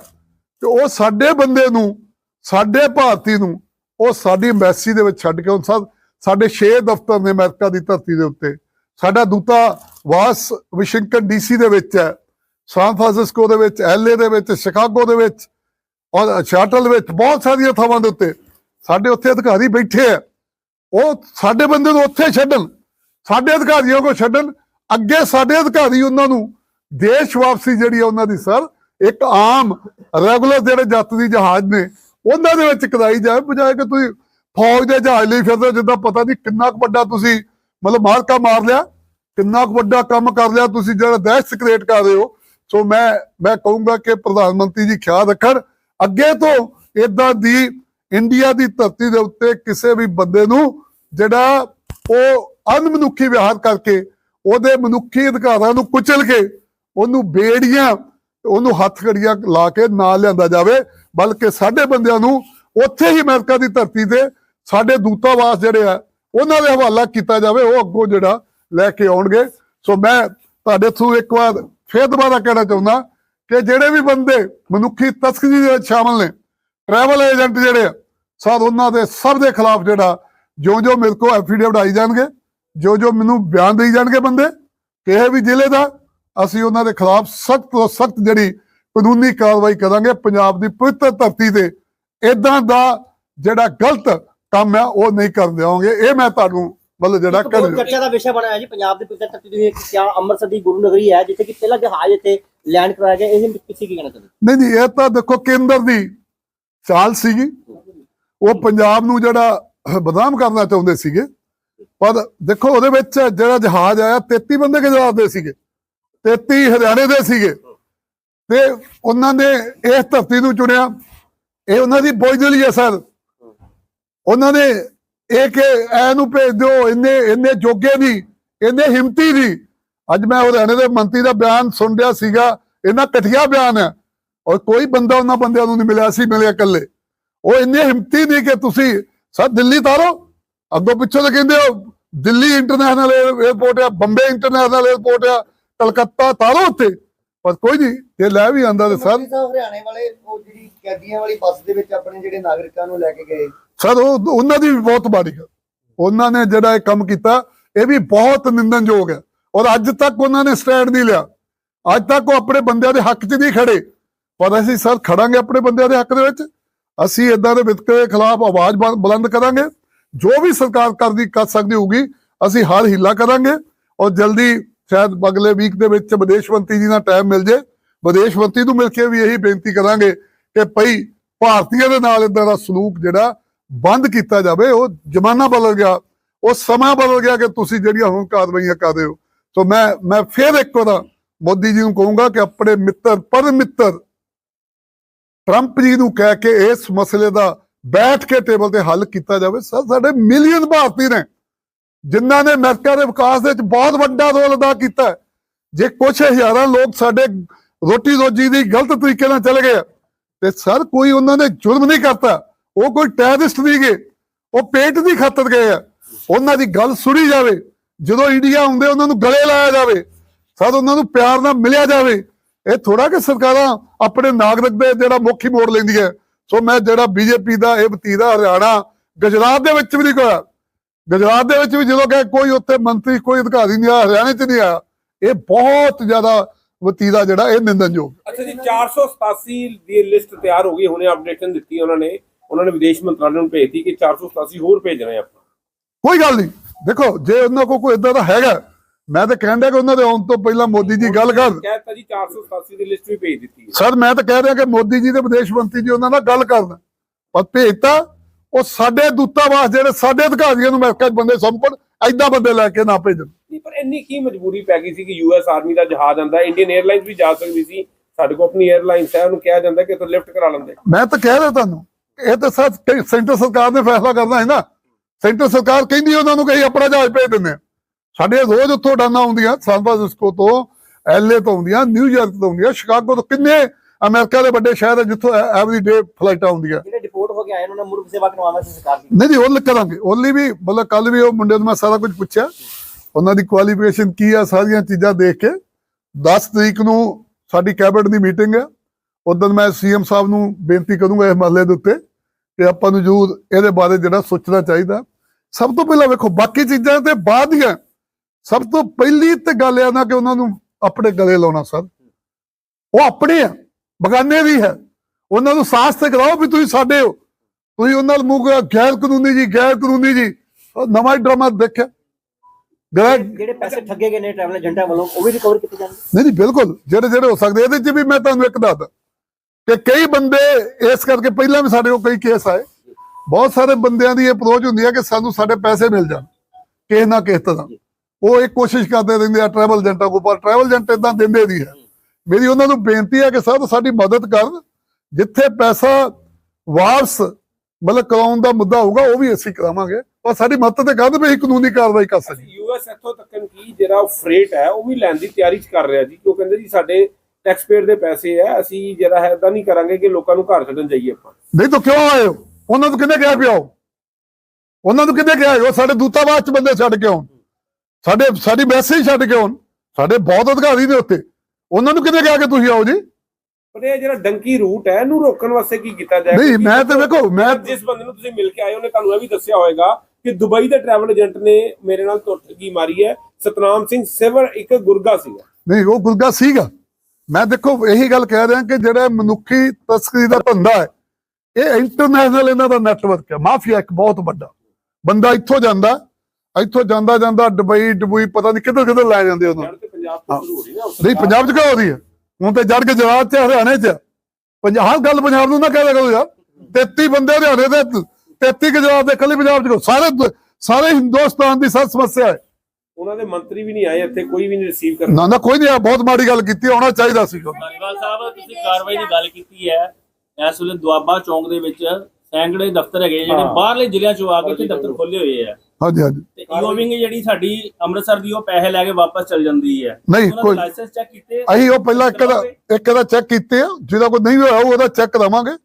ਤੇ ਉਹ ਸਾਡੇ ਬੰਦੇ ਨੂੰ, ਸਾਡੇ ਭਾਰਤੀ ਨੂੰ, ਉਹ ਸਾਡੀ ਐਮਬੈਸੀ ਦੇ ਵਿੱਚ ਛੱਡ ਕੇ ਉਹ ਸਾ- ਸਾਡੇ ਛੇ ਦਫ਼ਤਰ ਨੇ ਅਮਰੀਕਾ ਦੀ ਧਰਤੀ ਦੇ ਉੱਤੇ। ਸਾਡਾ ਦੂਤਾ ਵਾਸ ਵਾਸ਼ਿੰਗਟਨ ਡੀਸੀ ਦੇ ਵਿੱਚ ਹੈ ਸਾਨ ਫਰਾਂਸਿਸਕੋ ਦੇ ਵਿੱਚ ਐਲਏ ਦੇ ਵਿੱਚ ਸ਼ਿਕਾਗੋ ਦੇ ਵਿੱਚ ਔਰ ਸ਼ਾਟਲ ਵਿੱਚ ਬਹੁਤ ਸਾਰੀਆਂ ਥਾਵਾਂ ਦੇ ਉੱਤੇ ਸਾਡੇ ਉੱਥੇ ਅਧਿਕਾਰੀ ਬੈਠੇ ਆ। ਉਹ ਸਾਡੇ ਬੰਦੇ ਨੂੰ ਉੱਥੇ ਛੱਡਣ ਸਾਡੇ ਅਧਿਕਾਰੀਆਂ ਕੋ ਛੱਡਣ ਅੱਗੇ ਸਾਡੇ ਅਧਿਕਾਰੀ ਉਹਨਾਂ ਨੂੰ ਦੇਸ਼ ਵਾਪਸੀ ਜਿਹੜੀ ਆ ਉਹਨਾਂ ਦੀ ਸਰ ਇੱਕ ਆਮ ਰੈਗੂਲਰ ਜਿਹੜੇ ਯਾਤਰੀ ਜਹਾਜ਼ ਨੇ ਉਹਨਾਂ ਦੇ ਵਿੱਚ ਕਰਾਈ ਜਾਏ ਬਜਾਏ ਕਿ ਤੁਸੀਂ ਫੌਜ ਦੇ ਜਹਾਜ਼ ਲਈ ਫਿਰਦੇ ਹੋ, ਜਿੱਦਾਂ ਪਤਾ ਨਹੀਂ ਕਿੰਨਾ ਕੁ ਵੱਡਾ ਤੁਸੀਂ ਮਤਲਬ ਮਾਰਕਾ ਮਾਰ ਲਿਆ ਕਿੰਨਾ ਕੁ ਵੱਡਾ ਕੰਮ ਕਰ ਲਿਆ ਤੁਸੀਂ ਜਿਹੜਾ ਦਹਿਸ਼ਤ ਕ੍ਰੀਏਟ ਕਰ ਰਹੇ ਹੋ। ਸੋ ਮੈਂ ਮੈਂ ਕਹੂੰਗਾ ਕਿ ਪ੍ਰਧਾਨ ਮੰਤਰੀ ਜੀ ਖਿਆਲ ਰੱਖਣ। ਅੱਗੇ ਤੋਂ ਇਦਾਂ ਦੀ ਇੰਡੀਆ ਦੀ ਧਰਤੀ ਦੇ ਉੱਤੇ ਕਿਸੇ ਵੀ ਬੰਦੇ ਨੂੰ ਜਿਹੜਾ ਉਹ ਅਨਮਨੁੱਖੀ ਵਿਹਾਰ ਕਰਕੇ, ਉਹਦੇ ਮਨੁੱਖੀ ਅਧਿਕਾਰਾਂ ਨੂੰ ਕੁਚਲ ਕੇ, ਉਹਨੂੰ ਬੇੜੀਆਂ, ਉਹਨੂੰ ਹੱਥ ਘੜੀਆਂ ਲਾ ਕੇ ਨਾ ਲਿਆਂਦਾ ਜਾਵੇ। ਬਲਕਿ ਸਾਡੇ ਬੰਦਿਆਂ ਨੂੰ ਉੱਥੇ ਹੀ ਅਮਰੀਕਾ ਦੀ ਧਰਤੀ ਤੇ ਸਾਡੇ ਦੂਤਾਵਾਸ ਜਿਹੜੇ ਆ, ਉਹਨਾਂ ਦੇ ਹਵਾਲਾ ਕੀਤਾ ਜਾਵੇ। ਉਹ ਅੱਗੋਂ ਜਿਹੜਾ ਲੈ ਕੇ ਆਉਣਗੇ। ਸੋ ਮੈਂ ਤੁਹਾਡੇ ਥਰੂ ਇੱਕ ਵਾਰ ਫੇਰ ਦੁਬਾਰਾ ਕਹਿਣਾ ਚਾਹੁੰਦਾ ਕਿ ਜਿਹੜੇ ਵੀ ਬੰਦੇ ਮਨੁੱਖੀ ਤਸਕਰੀ ਦੇ ਵਿੱਚ ਸ਼ਾਮਲ ਨੇ ਟਰੈਵਲ ਏਜੰਟ ਜਿਹੜੇ ਆ ਸਰ ਉਹਨਾਂ ਦੇ ਸਭ ਦੇ ਖਿਲਾਫ ਜਿਹੜਾ ਜੋ ਜੋ ਮੇਰੇ ਕੋਲ ਐਫੀਡੇਵਿਟ ਆਈ ਜਾਣਗੇ ਜੋ ਜੋ ਮੈਨੂੰ ਬਿਆਨ ਦੇਈ ਜਾਣਗੇ ਬੰਦੇ ਕਿਸੇ ਵੀ ਜ਼ਿਲ੍ਹੇ ਦਾ, ਅਸੀਂ ਉਹਨਾਂ ਦੇ ਖਿਲਾਫ ਸਖਤ ਤੋਂ ਸਖਤ ਜਿਹੜੀ ਕਾਨੂੰਨੀ ਕਾਰਵਾਈ ਕਰਾਂਗੇ, ਪੰਜਾਬ ਦੀ ਪਵਿੱਤਰ ਧਰਤੀ ਤੇ। ਇਦਾਂ ਦਾ ਜਿਹੜਾ ਗਲਤ ਕੰਮ ਹੈ, ਉਹ ਨਹੀਂ ਕਰਨ ਦੇਵਾਂਗੇ ਇਹ ਮੈਂ ਤੁਹਾਨੂੰ ਮਤਲਬ ਜਿਹੜਾ ਕਰ ਚਰਚਾ ਦਾ ਵਿਸ਼ਾ ਬਣਿਆ ਜੀ ਪੰਜਾਬ ਦੀ ਪਵਿੱਤਰ ਧਰਤੀ ਦੀ ਕਿਆ ਅੰਮ੍ਰਿਤਸਰ ਦੀ ਗੁਰੂ ਨਗਰੀ ਹੈ ਜਿੱਥੇ ਕਿ ਪਹਿਲਾ ਜਹਾਜ਼ ਇੱਥੇ ਲੈਂਡ ਕਰਾਇਆ ਗਿਆ ਇਹ ਕਿਸੇ ਕੀ ਕਹਿਣਾ ਚਾਹੁੰਦੇ ਨਹੀਂ ਨਹੀਂ ਇਹ ਤਾਂ ਦੇਖੋ ਕੇਂਦਰ ਦੀ ਚਾਲ ਸੀਗੀ। ਉਹ ਪੰਜਾਬ ਨੂੰ ਜਿਹੜਾ ਬਦਨਾਮ ਕਰਨਾ ਚਾਹੁੰਦੇ ਸੀਗੇ। ਪਰ ਦੇਖੋ ਉਹਦੇ ਵਿੱਚ ਜਿਹੜਾ ਜਹਾਜ਼ ਆਇਆ 33 ਬੰਦੇ ਗੁਜਰਾਤ ਦੇ ਸੀਗੇ। 33 ਹਰਿਆਣੇ ਦੇ ਸੀਗੇ। ਤੇ ਉਹਨਾਂ ਨੇ ਇਸ ਧਰਤੀ ਨੂੰ ਚੁਣਿਆ। ਇਹ ਉਹਨਾਂ ਦੀ ਬੋਝਲੀ ਹੈ ਸਰ। ਉਹਨਾਂ ਨੇ ਇਹ ਕਿ ਐ ਨੂੰ ਭੇਜ ਦਿਓ ਇੰਨੇ ਇੰਨੇ ਜੋਗੇ ਨਹੀਂ ਇੰਨੇ ਹਿੰਮਤੀ ਨਹੀਂ ਅੱਜ ਮੈਂ ਹਰਿਆਣੇ ਦੇ ਮੰਤਰੀ ਦਾ ਬਿਆਨ ਸੁਣ ਰਿਹਾ ਸੀਗਾ ਇਹਨਾਂ ਘਟੀਆ ਬਿਆਨ ਹੈ। ਔਰ ਕੋਈ ਬੰਦਾ ਉਹਨਾਂ ਬੰਦਿਆਂ ਨੂੰ ਨਹੀਂ ਮਿਲਿਆ ਸੀ ਮਿਲਿਆ ਇਕੱਲੇ। ਉਹ ਇੰਨੇ ਹਿੰਮਤੀ ਨਹੀਂ ਕਿ ਤੁਸੀਂ ਸਰ ਦਿੱਲੀ ਤਾਰੋ ਅੱਗੋਂ ਪਿੱਛੋਂ ਤਾਂ ਕਹਿੰਦੇ ਹੋ ਦਿੱਲੀ ਇੰਟਰਨੈਸ਼ਨਲ 에ਅਰਪੋਰਟ ਆ ਬੰਬੇ ਇੰਟਰਨੈਸ਼ਨਲ 에ਅਰਪੋਰਟ ਆ ਕਲਕੱਤਾ ਤਾਰੋ ਉੱਤੇ ਪਰ ਕੋਈ ਨਹੀਂ ਜੇ ਲੈ ਵੀ ਆਂਦਾ ਤੇ ਸਰ ਹਰਿਆਣੇ ਵਾਲੇ ਉਹ ਜਿਹੜੀ ਕੈਦੀਆਂ ਵਾਲੀ ਬੱਸ ਦੇ ਵਿੱਚ ਆਪਣੇ ਜਿਹੜੇ ਨਾਗਰਿਕਾਂ ਨੂੰ ਲੈ ਕੇ ਗਏ ਸਰ, ਉਹ ਉਹਨਾਂ ਦੀ ਵੀ ਬਹੁਤ ਮਾੜੀ ਗੱਲ। ਉਹਨਾਂ ਨੇ ਜਿਹੜਾ ਇਹ ਕੰਮ ਕੀਤਾ, ਇਹ ਵੀ ਬਹੁਤ ਨਿੰਦਨਯੋਗ ਹੈ। ਔਰ ਅੱਜ ਤੱਕ ਉਹਨਾਂ ਨੇ ਸਟੈਂਡ ਨਹੀਂ ਲਿਆ। ਅੱਜ ਤੱਕ ਉਹ ਆਪਣੇ ਬੰਦਿਆਂ ਦੇ ਹੱਕ 'ਚ ਨਹੀਂ ਖੜੇ। ਪਰ ਅਸੀਂ ਸਰ ਖੜਾਂਗੇ ਆਪਣੇ ਬੰਦਿਆਂ ਦੇ ਹੱਕ ਦੇ ਵਿੱਚ। ਅਸੀਂ ਇਦਾਂ ਦੇ ਵਿਤਕਰੇ ਖਿਲਾਫ ਆਵਾਜ਼ ਬੁਲ- ਬੁਲੰਦ ਕਰਾਂਗੇ। ਜੋ ਵੀ ਸਰਕਾਰ ਕਰਦੀ, ਕਰ ਸਕਦੀ ਹੋਊਗੀ, ਅਸੀਂ ਹਰ ਹਿੱਲਾ ਕਰਾਂਗੇ। ਔਰ ਜਲਦੀ ਸ਼ਾਇਦ ਅਗਲੇ ਵੀਕ ਦੇ ਵਿੱਚ ਵਿਦੇਸ਼ ਮੰਤਰੀ ਜੀ ਨਾਲ ਟਾਈਮ ਮਿਲ ਜੇ। ਵਿਦੇਸ਼ ਮੰਤਰੀ ਨੂੰ ਮਿਲ ਕੇ ਵੀ ਇਹੀ ਬੇਨਤੀ ਕਰਾਂਗੇ ਕਿ ਭਈ ਭਾਰਤੀਆਂ ਦੇ ਨਾਲ ਇਦਾਂ ਦਾ ਸਲੂਕ ਜਿਹੜਾ ਬੰਦ ਕੀਤਾ ਜਾਵੇ, ਉਹ ਜ਼ਮਾਨਾ ਬਦਲ ਗਿਆ, ਉਹ ਸਮਾਂ ਬਦਲ ਗਿਆ ਕਿ ਤੁਸੀਂ ਜਿਹੜੀਆਂ ਹੁਣ ਕਾਰਵਾਈਆਂ ਕਰ ਰਹੇ ਹੋ। ਸੋ ਮੈਂ ਮੈਂ ਫਿਰ ਇੱਕ ਵਾਰ ਮੋਦੀ ਜੀ ਨੂੰ ਕਹੂੰਗਾ ਕਿ ਆਪਣੇ ਮਿੱਤਰ ਪਰ ਮਿੱਤਰ ਟਰੰਪ ਜੀ ਨੂੰ ਕਹਿ ਕੇ ਇਸ ਮਸਲੇ ਦਾ ਬੈਠ ਕੇ ਟੇਬਲ ਤੇ ਹੱਲ ਕੀਤਾ ਜਾਵੇ। ਸਰ, ਸਾਡੇ ਮਿਲੀਅਨ ਭਾਰਤੀ ਨੇ, ਜਿਨ੍ਹਾਂ ਨੇ ਅਮਰੀਕਾ ਦੇ ਵਿਕਾਸ ਦੇ ਵਿੱਚ ਬਹੁਤ ਵੱਡਾ ਰੋਲ ਅਦਾ ਕੀਤਾ ਜੇ ਕੁਝ ਹਜ਼ਾਰਾਂ ਲੋਕ ਸਾਡੇ ਰੋਟੀ ਰੋਜੀ ਦੀ ਗਲਤ ਤਰੀਕੇ ਨਾਲ ਚਲੇ ਗਏ ਤੇ ਸਰ, ਕੋਈ ਉਹਨਾਂ ਨੇ ਜ਼ੁਲਮ ਨਹੀਂ ਕਰਤਾ। ਉਹ ਕੋਈ ਟੈਰਿਸਟ ਨਹੀਂ ਗਏ ਉਹ ਪੇਟ ਦੀ ਖਾਤਰ ਗਏ ਆ। ਉਹਨਾਂ ਦੀ ਗੱਲ ਸੁਣੀ ਜਾਵੇ, ਜਦੋਂ ਇੰਡੀਆ ਆਉਂਦੇ ਉਹਨਾਂ ਨੂੰ ਗਲੇ ਲਾਇਆ ਜਾਵੇ ਸਰ ਉਹਨਾਂ ਨੂੰ ਪਿਆਰ ਨਾਲ ਮਿਲਿਆ ਜਾਵੇ, ਇਹ ਥੋੜਾ ਕਿ ਸਰਕਾਰਾਂ ਆਪਣੇ ਨਾਗਰਿਕ ਦੇ ਜਿਹੜਾ ਮੁੱਖ ਹੀ ਮੋੜ ਲੈਂਦੀਆਂ ਸੋ ਮੈਂ ਜਿਹੜਾ ਬੀਜੇਪੀ ਦਾ, ਇਹ ਵਤੀਰਾ ਹਰਿਆਣਾ, ਗੁਜਰਾਤ ਦੇ ਵਿੱਚ ਵੀ ਨਹੀਂ ਹੋਇਆ ਗੁਜਰਾਤ ਦੇ ਵਿੱਚ ਵੀ ਜਦੋਂ ਕਿ ਕੋਈ ਉੱਥੇ ਮੰਤਰੀ, ਕੋਈ ਅਧਿਕਾਰੀ ਨਹੀਂ ਆਇਆ, ਹਰਿਆਣੇ 'ਚ ਨਹੀਂ ਆਇਆ। ਇਹ ਬਹੁਤ ਜ਼ਿਆਦਾ ਵਤੀਰਾ ਜਿਹੜਾ, ਇਹ ਨਿੰਦਨਯੋਗ ਅੱਛਾ ਜੀ 487 ਦੀ ਲਿਸਟ ਤਿਆਰ ਹੋ ਗਈ, ਹੁਣੇ ਅਪਡੇਸ਼ਨ ਦਿੱਤੀ ਉਹਨਾਂ ਨੇ। ਉਹਨਾਂ ਨੇ ਵਿਦੇਸ਼ ਮੰਤਰਾਲੇ ਨੂੰ ਭੇਜਤੀ ਕਿ 487 ਹੋਰ ਭੇਜਣੇ ਆਪਾਂ। ਕੋਈ ਗੱਲ ਨਹੀਂ। ਦੇਖੋ ਜੇ ਉਹਨਾਂ ਕੋਲ ਕੋਈ ਇਦਾਂ ਦਾ ਹੈਗਾ ਮੈਂ ਤਾਂ ਕਹਿੰਦਾ ਕਿ ਉਹਨਾਂ ਦੇ ਆਉਣ ਤੋਂ ਪਹਿਲਾਂ ਮੋਦੀ ਜੀ ਗੱਲ ਕਰ। ਕਹਿਤਾ ਜੀ 487 ਦੀ ਲਿਸਟ ਵੀ ਭੇਜ ਦਿੱਤੀ ਹੈ। ਸਰ ਮੈਂ ਤਾਂ ਕਹਿ ਰਿਹਾ ਕਿ ਮੋਦੀ ਜੀ ਦੇ ਵਿਦੇਸ਼ ਮੰਤਰੀ ਜੀ ਉਹਨਾਂ ਨਾਲ ਗੱਲ ਕਰਨ। ਪਰ ਭੇਜਤਾ ਉਹ ਸਾਡੇ ਦੂਤਾਵਾਸ ਜਿਹੜੇ ਸਾਡੇ ਅਧਿਕਾਰੀਆਂ ਨੂੰ ਅਮਰੀਕਾ 'ਚ ਬੰਦੇ ਸੰਪਣ ਐਦਾਂ ਬੰਦੇ ਲੈ ਕੇ ਨਾ ਭੇਜਣ। ਨਹੀਂ ਪਰ ਇੰਨੀ ਕੀ ਮਜਬੂਰੀ ਪੈ ਗਈ ਸੀ ਕਿ ਯੂਐਸ ਆਰਮੀ ਦਾ ਜਹਾਜ਼ ਆਂਦਾ ਇੰਡੀਅਨ 에ਅਰਲਾਈਨਸ ਵੀ ਜਾ ਸਕਦੀ ਸੀ। ਸਾਡੇ ਕੋਲ ਆਪਣੀ 에ਅਰਲਾਈਨਸ ਹੈ ਉਹਨੂੰ ਕਿਹਾ ਜਾਂਦਾ ਕਿ ਇੱਥੋਂ ਲਿਫਟ ਕਰਾ ਲੈਂਦੇ। ਮੈਂ ਤਾਂ ਕਹਿ ਰਿਹਾ ਤੁਹਾਨੂੰ ਇਹ ਤਾਂ ਕਈ- ਸੈਂਟਰ ਸਰਕਾਰ ਨੇ ਫੈਸਲਾ ਕਰਨਾ ਹੈ ਨਾ। ਸੈਂਟਰ ਸਰਕਾਰ ਕਹਿੰਦੀ ਉਹਨਾਂ ਨੂੰ ਕਿ ਅਸੀਂ ਆਪਣਾ ਜਹਾਜ਼ ਭੇਜ ਦਿੰਦੇ ਸਾਡੇ ਰੋਜ਼ ਉੱਥੋਂ ਉਡਾਨਾਂ ਆਉਂਦੀਆਂ ਸਾਨ ਫਰਾਂਸਿਸਕੋ ਤੋਂ ਐਲਏ ਤੋਂ ਆਉਂਦੀਆਂ ਨਿਊਯਾਰਕ ਤੋਂ ਆਉਂਦੀਆਂ ਸ਼ਿਕਾਗੋ ਤੋਂ ਕਿੰਨੇ ਅਮਰੀਕਾ ਦੇ ਵੱਡੇ ਸ਼ਹਿਰ ਹੈ ਜਿੱਥੋਂ ਐਵਰੀ ਡੇ ਫਲਾਈਟਾਂ ਆਉਂਦੀਆਂ। ਜਿਹੜੇ ਡਿਪੋਰਟ ਹੋ ਕੇ ਆਏ ਉਹਨਾਂ ਨੇ ਮੁਰਗ ਸੇਵਾ ਕਰਵਾਉਣਾ ਸੀ ਸਰਕਾਰ ਦੀ ਨਹੀਂ ਜੀ ਉਹ ਕਰਾਂਗੇ। ਉਹਲੀ ਵੀ ਮਤਲਬ ਕੱਲ ਵੀ ਉਹ ਮੁੰਡੇ ਨੂੰ ਮੈਂ ਸਾਰਾ ਕੁਝ ਪੁੱਛਿਆ। ਉਹਨਾਂ ਦੀ ਕੁਆਲੀਫਿਕੇਸ਼ਨ ਕੀ ਆ ਸਾਰੀਆਂ ਚੀਜ਼ਾਂ ਦੇਖ ਕੇ। 10 ਤਰੀਕ ਨੂੰ ਸਾਡੀ ਕੈਬਨਿਟ ਦੀ ਮੀਟਿੰਗ ਹੈ। ਉਦੋਂ ਮੈਂ ਸੀਐਮ ਸਾਹਿਬ ਨੂੰ ਬੇਨਤੀ ਕਰੂੰਗਾ ਇਸ ਮਸਲੇ ਦੇ ਉੱਤੇ ਕਿ ਆਪਾਂ ਨੂੰ ਜ਼ਰੂਰ ਇਹਦੇ ਬਾਰੇ ਜਿਹੜਾ ਸੋਚਣਾ ਚਾਹੀਦਾ। ਸਭ ਤੋਂ ਪਹਿਲਾਂ ਵੇਖੋ ਬਾਕੀ ਚੀਜ਼ਾਂ ਤੇ ਬਾਅਦ ਦੀਆਂ ਸਭ ਤੋਂ ਪਹਿਲੀ ਤੇ ਗੱਲ ਇਹ ਆ ਨਾ ਕਿ ਉਹਨਾਂ ਨੂੰ ਆਪਣੇ ਗਲੇ ਲਾਉਣਾ ਸਰ। ਉਹ ਆਪਣੇ ਆ ਬਗਾਨੇ ਵੀ ਹੈ। ਉਹਨਾਂ ਨੂੰ ਸਾਹਸ ਤੇ ਕਰਾਓ ਵੀ ਤੁਸੀਂ ਸਾਡੇ ਹੋ। ਤੁਸੀਂ ਉਹਨਾਂ ਨੂੰ ਮੂੰਹ ਗੈਰ ਕਾਨੂੰਨੀ ਜੀ ਗੈਰ ਕਾਨੂੰਨੀ ਜੀ। ਉਹ ਨਵਾਂ ਡਰਾਮਾ ਦੇਖਿਆ। ਜਿਹੜੇ ਪੈਸੇ ਠੱਗੇ ਗਏ ਨੇ ਟਰੈਵਲ ਏਜੰਟਾਂ ਵੱਲੋਂ ਉਹ ਵੀ ਰਿਕਵਰ ਕੀਤੇ ਜਾਣਗੇ? ਨਹੀਂ ਨਹੀਂ ਬਿਲਕੁਲ। ਜਿਹੜੇ ਜਿਹੜੇ ਹੋ ਸਕਦੇ ਇਹਦੇ 'ਚ ਵੀ ਮੈਂ ਤੁਹਾਨੂੰ ਇੱਕ ਦੱਸਦਾ। ਕਿ ਕਈ ਬੰਦੇ ਇਸ ਕਰਕੇ ਪਹਿਲਾਂ ਵੀ ਸਾਡੇ ਕੋਲ ਕਈ ਕੇਸ ਆਏ। ਬਹੁਤ ਸਾਰੇ ਬੰਦਿਆਂ ਦੀ ਅਪਰੋਚ ਹੁੰਦੀ ਹੈ ਕਿ ਸਾਨੂੰ ਸਾਡੇ ਪੈਸੇ ਮਿਲ ਜਾਣ, ਕਿਸੇ ਨਾ ਕਿਸੇ ਤਰ੍ਹਾਂ। ਉਹ ਇੱਕ ਕੋਸ਼ਿਸ਼ ਕਰਦੇ ਰਹਿੰਦੇ ਆ ਟਰੈਵਲ ਏਜੰਟਾਂ ਕੋਲ, ਪਰ ਟਰੈਵਲ ਏਜੰਟ ਇਦਾਂ ਦਿੰਦੇ ਨਹੀਂ ਹੈ। ਮੇਰੀ ਉਹਨਾਂ ਨੂੰ ਬੇਨਤੀ ਹੈ ਕਿ ਸਰ ਸਾਡੀ ਮਦਦ ਕਰਨ। ਜਿੱਥੇ ਪੈਸਾ ਵਾਪਸ ਮਤਲਬ ਕਰਾਉਣ ਦਾ ਮੁੱਦਾ ਹੋਊਗਾ, ਉਹ ਵੀ ਅਸੀਂ ਕਰਾਵਾਂਗੇ। ਪਰ ਸਾਡੀ ਮਦਦ ਤੇ ਕਰਦੇ ਵੀ ਅਸੀਂ ਕਾਨੂੰਨੀ ਕਾਰਵਾਈ ਕਰ ਸਕੀਏ। ਯੂਐਸ ਇੱਥੋਂ ਤੱਕ ਕੀ ਜਿਹੜਾ ਫਰੇਟ ਹੈ, ਉਹ ਵੀ ਲੈਣ ਦੀ ਤਿਆਰੀ ਚ ਕਰ ਰਿਹਾ ਜੀ। ਕਿਉਂ ਕਹਿੰਦੇ ਜੀ, ਸਾਡੇ ਟੈਕਸ ਦੇ ਪੈਸੇ ਹੈ ਅਸੀਂ ਜਿਹੜਾ ਹੈ ਇਦਾਂ ਨਹੀਂ ਕਰਾਂਗੇ ਕਿ ਲੋਕਾਂ ਨੂੰ ਘਰ ਛੱਡਣ ਜਾਈਏ ਆਪਾਂ। ਨਹੀਂ ਤਾਂ ਕਿਉਂ ਆਏ ਹੋ? ਉਹਨਾਂ ਨੂੰ ਕਿਹਨੇ ਕਿਹਾ ਪਿਓ ਉਹਨਾਂ ਨੂੰ ਕਿਹਨੇ ਕਿਹਾ ਉਹ ਸਾਡੇ ਦੂਤਾਵਾਸ ਚ ਬੰਦੇ ਛੱਡ ਕੇ ਆਉਣ। ਸਾਡੇ ਸਾਡੀ ਮੈਸੇਜ ਛੱਡ ਕੇ ਆਉਣ। ਸਾਡੇ ਬਹੁਤ ਅਧਿਕਾਰੀ ਨੇ ਉੱਤੇ ਉਹਨਾਂ ਨੂੰ ਕਿਹਨੇ ਕਿਹਾ ਕਿ ਤੁਸੀਂ ਆਓ ਜੀ? ਪਰ ਇਹ ਜਿਹੜਾ ਡੰਕੀ ਰੂਟ ਹੈ ਇਹਨੂੰ ਰੋਕਣ ਵਾਸਤੇ ਕੀ ਕੀਤਾ ਜਾਏ? ਨਹੀਂ ਮੈਂ ਤਾਂ ਵੇਖੋ ਮੈਂ ਜਿਸ ਬੰਦੇ ਨੂੰ ਤੁਸੀਂ ਮਿਲ ਕੇ ਆਏ ਉਹਨੇ ਤੁਹਾਨੂੰ ਇਹ ਵੀ ਦੱਸਿਆ ਹੋਵੇਗਾ ਕਿ ਦੁਬਈ ਦੇ ਟਰੈਵਲ ਏਜੰਟ ਨੇ ਮੇਰੇ ਨਾਲ ਤੋਂ ਠੱਗੀ ਮਾਰੀ ਹੈ। ਸਤਨਾਮ ਸਿੰਘ ਸਿਵਰ ਇੱਕ ਗੁਰਗਾ ਸੀਗਾ। ਨਹੀਂ ਉਹ ਗੁਰਗਾ ਸੀਗਾ। ਮੈਂ ਦੇਖੋ ਇਹੀ ਗੱਲ ਕਹਿ ਰਿਹਾ ਕਿ ਜਿਹੜਾ ਮਨੁੱਖੀ ਤਸਕਰੀ ਦਾ ਧੰਦਾ ਹੈ ਇਹ ਇੰਟਰਨੈਸ਼ਨਲ ਇਹਨਾਂ ਦਾ ਨੈਟਵਰਕ ਹੈ। ਮਾਫੀਆ ਇੱਕ ਬਹੁਤ ਵੱਡਾ। ਬੰਦਾ ਇੱਥੋਂ ਜਾਂਦਾ ਇੱਥੋਂ ਜਾਂਦਾ ਜਾਂਦਾ ਦੁਬਈ ਦੁਬਈ ਪਤਾ ਨਹੀਂ ਕਿੱਧਰ ਕਿੱਧਰ ਲੈ ਜਾਂਦੇ ਉਹਨੂੰ। ਤੇ ਤੋਂ ਨਹੀਂ ਪੰਜਾਬ 'ਚ ਕਿਉਂ ਹੋ ਰਹੀ ਹੈ? ਹੁਣ ਤੇ ਜੜ ਕੇ ਜਵਾਬ ਚ ਹਰਿਆਣੇ 'ਚ ਪੰਜਾਬ ਗੱਲ ਪੰਜਾਬ ਨੂੰ ਨਾ ਕਹਿ ਕਰੋ ਯਾਰ। 33 ਬੰਦੇ ਹਰਿਆਣੇ ਦੇ 33 ਕੇ ਜਵਾਬ ਦੇ ਕੱਲੀ ਪੰਜਾਬ 'ਚ? ਸਾਰੇ ਸਾਰੇ ਹਿੰਦੁਸਤਾਨ ਦੀ ਸਭ ਸਮੱਸਿਆ ਹੈ। ਉਹਨਾਂ ਦੇ ਮੰਤਰੀ ਵੀ ਨਹੀਂ ਆਏ ਇੱਥੇ ਕੋਈ ਵੀ ਨਹੀਂ ਰਿਸੀਵ ਕਰ ਨਾ ਨਾ ਕੋਈ ਨਹੀਂ ਆ ਬਹੁਤ ਮਾੜੀ ਗੱਲ ਕੀਤੀ ਆਉਣਾ ਚਾਹੀਦਾ ਸੀ ਧਾਲੀਵਾਲ ਸਾਹਿਬ ਤੁਸੀਂ ਕਾਰਵਾਈ ਦੀ ਗੱਲ ਕੀਤੀ ਹੈ। ਇਸ ਵੇਲੇ ਦੁਆਬਾ ਚੌਂਕ ਦੇ ਵਿੱਚ ਸੈਂਕੜੇ ਦਫ਼ਤਰ ਹੈਗੇ ਜਿਹੜੇ ਬਾਹਰਲੇ ਜ਼ਿਲ੍ਹਿਆਂ ਚੋਂ ਆ ਕੇ ਇੱਥੇ ਦਫ਼ਤਰ ਖੋਲੇ ਹੋਏ ਆ। ਹਾਂਜੀ ਹਾਂਜੀ। ਤੇ ਈਓਵਿੰਗ ਜਿਹੜੀ ਸਾਡੀ ਅੰਮ੍ਰਿਤਸਰ ਦੀ ਉਹ ਪੈਸੇ ਲੈ ਕੇ ਵਾਪਸ ਚਲ ਜਾਂਦੀ ਹੈ। ਨਹੀਂ ਕੋਈ ਲਾਇਸੈਂਸ ਚੈੱਕ ਕੀਤੇ ਅਸੀਂ ਉਹ ਪਹਿਲਾਂ ਇੱਕ ਦਾ ਇੱਕ ਦਾ ਚੈੱਕ ਕੀਤੇ ਆ ਜਿਹਦਾ ਕੋਈ ਨਹੀਂ ਹੋਇਆ ਉਹਦਾ ਚੈੱਕ ਦਵਾਂਗੇ।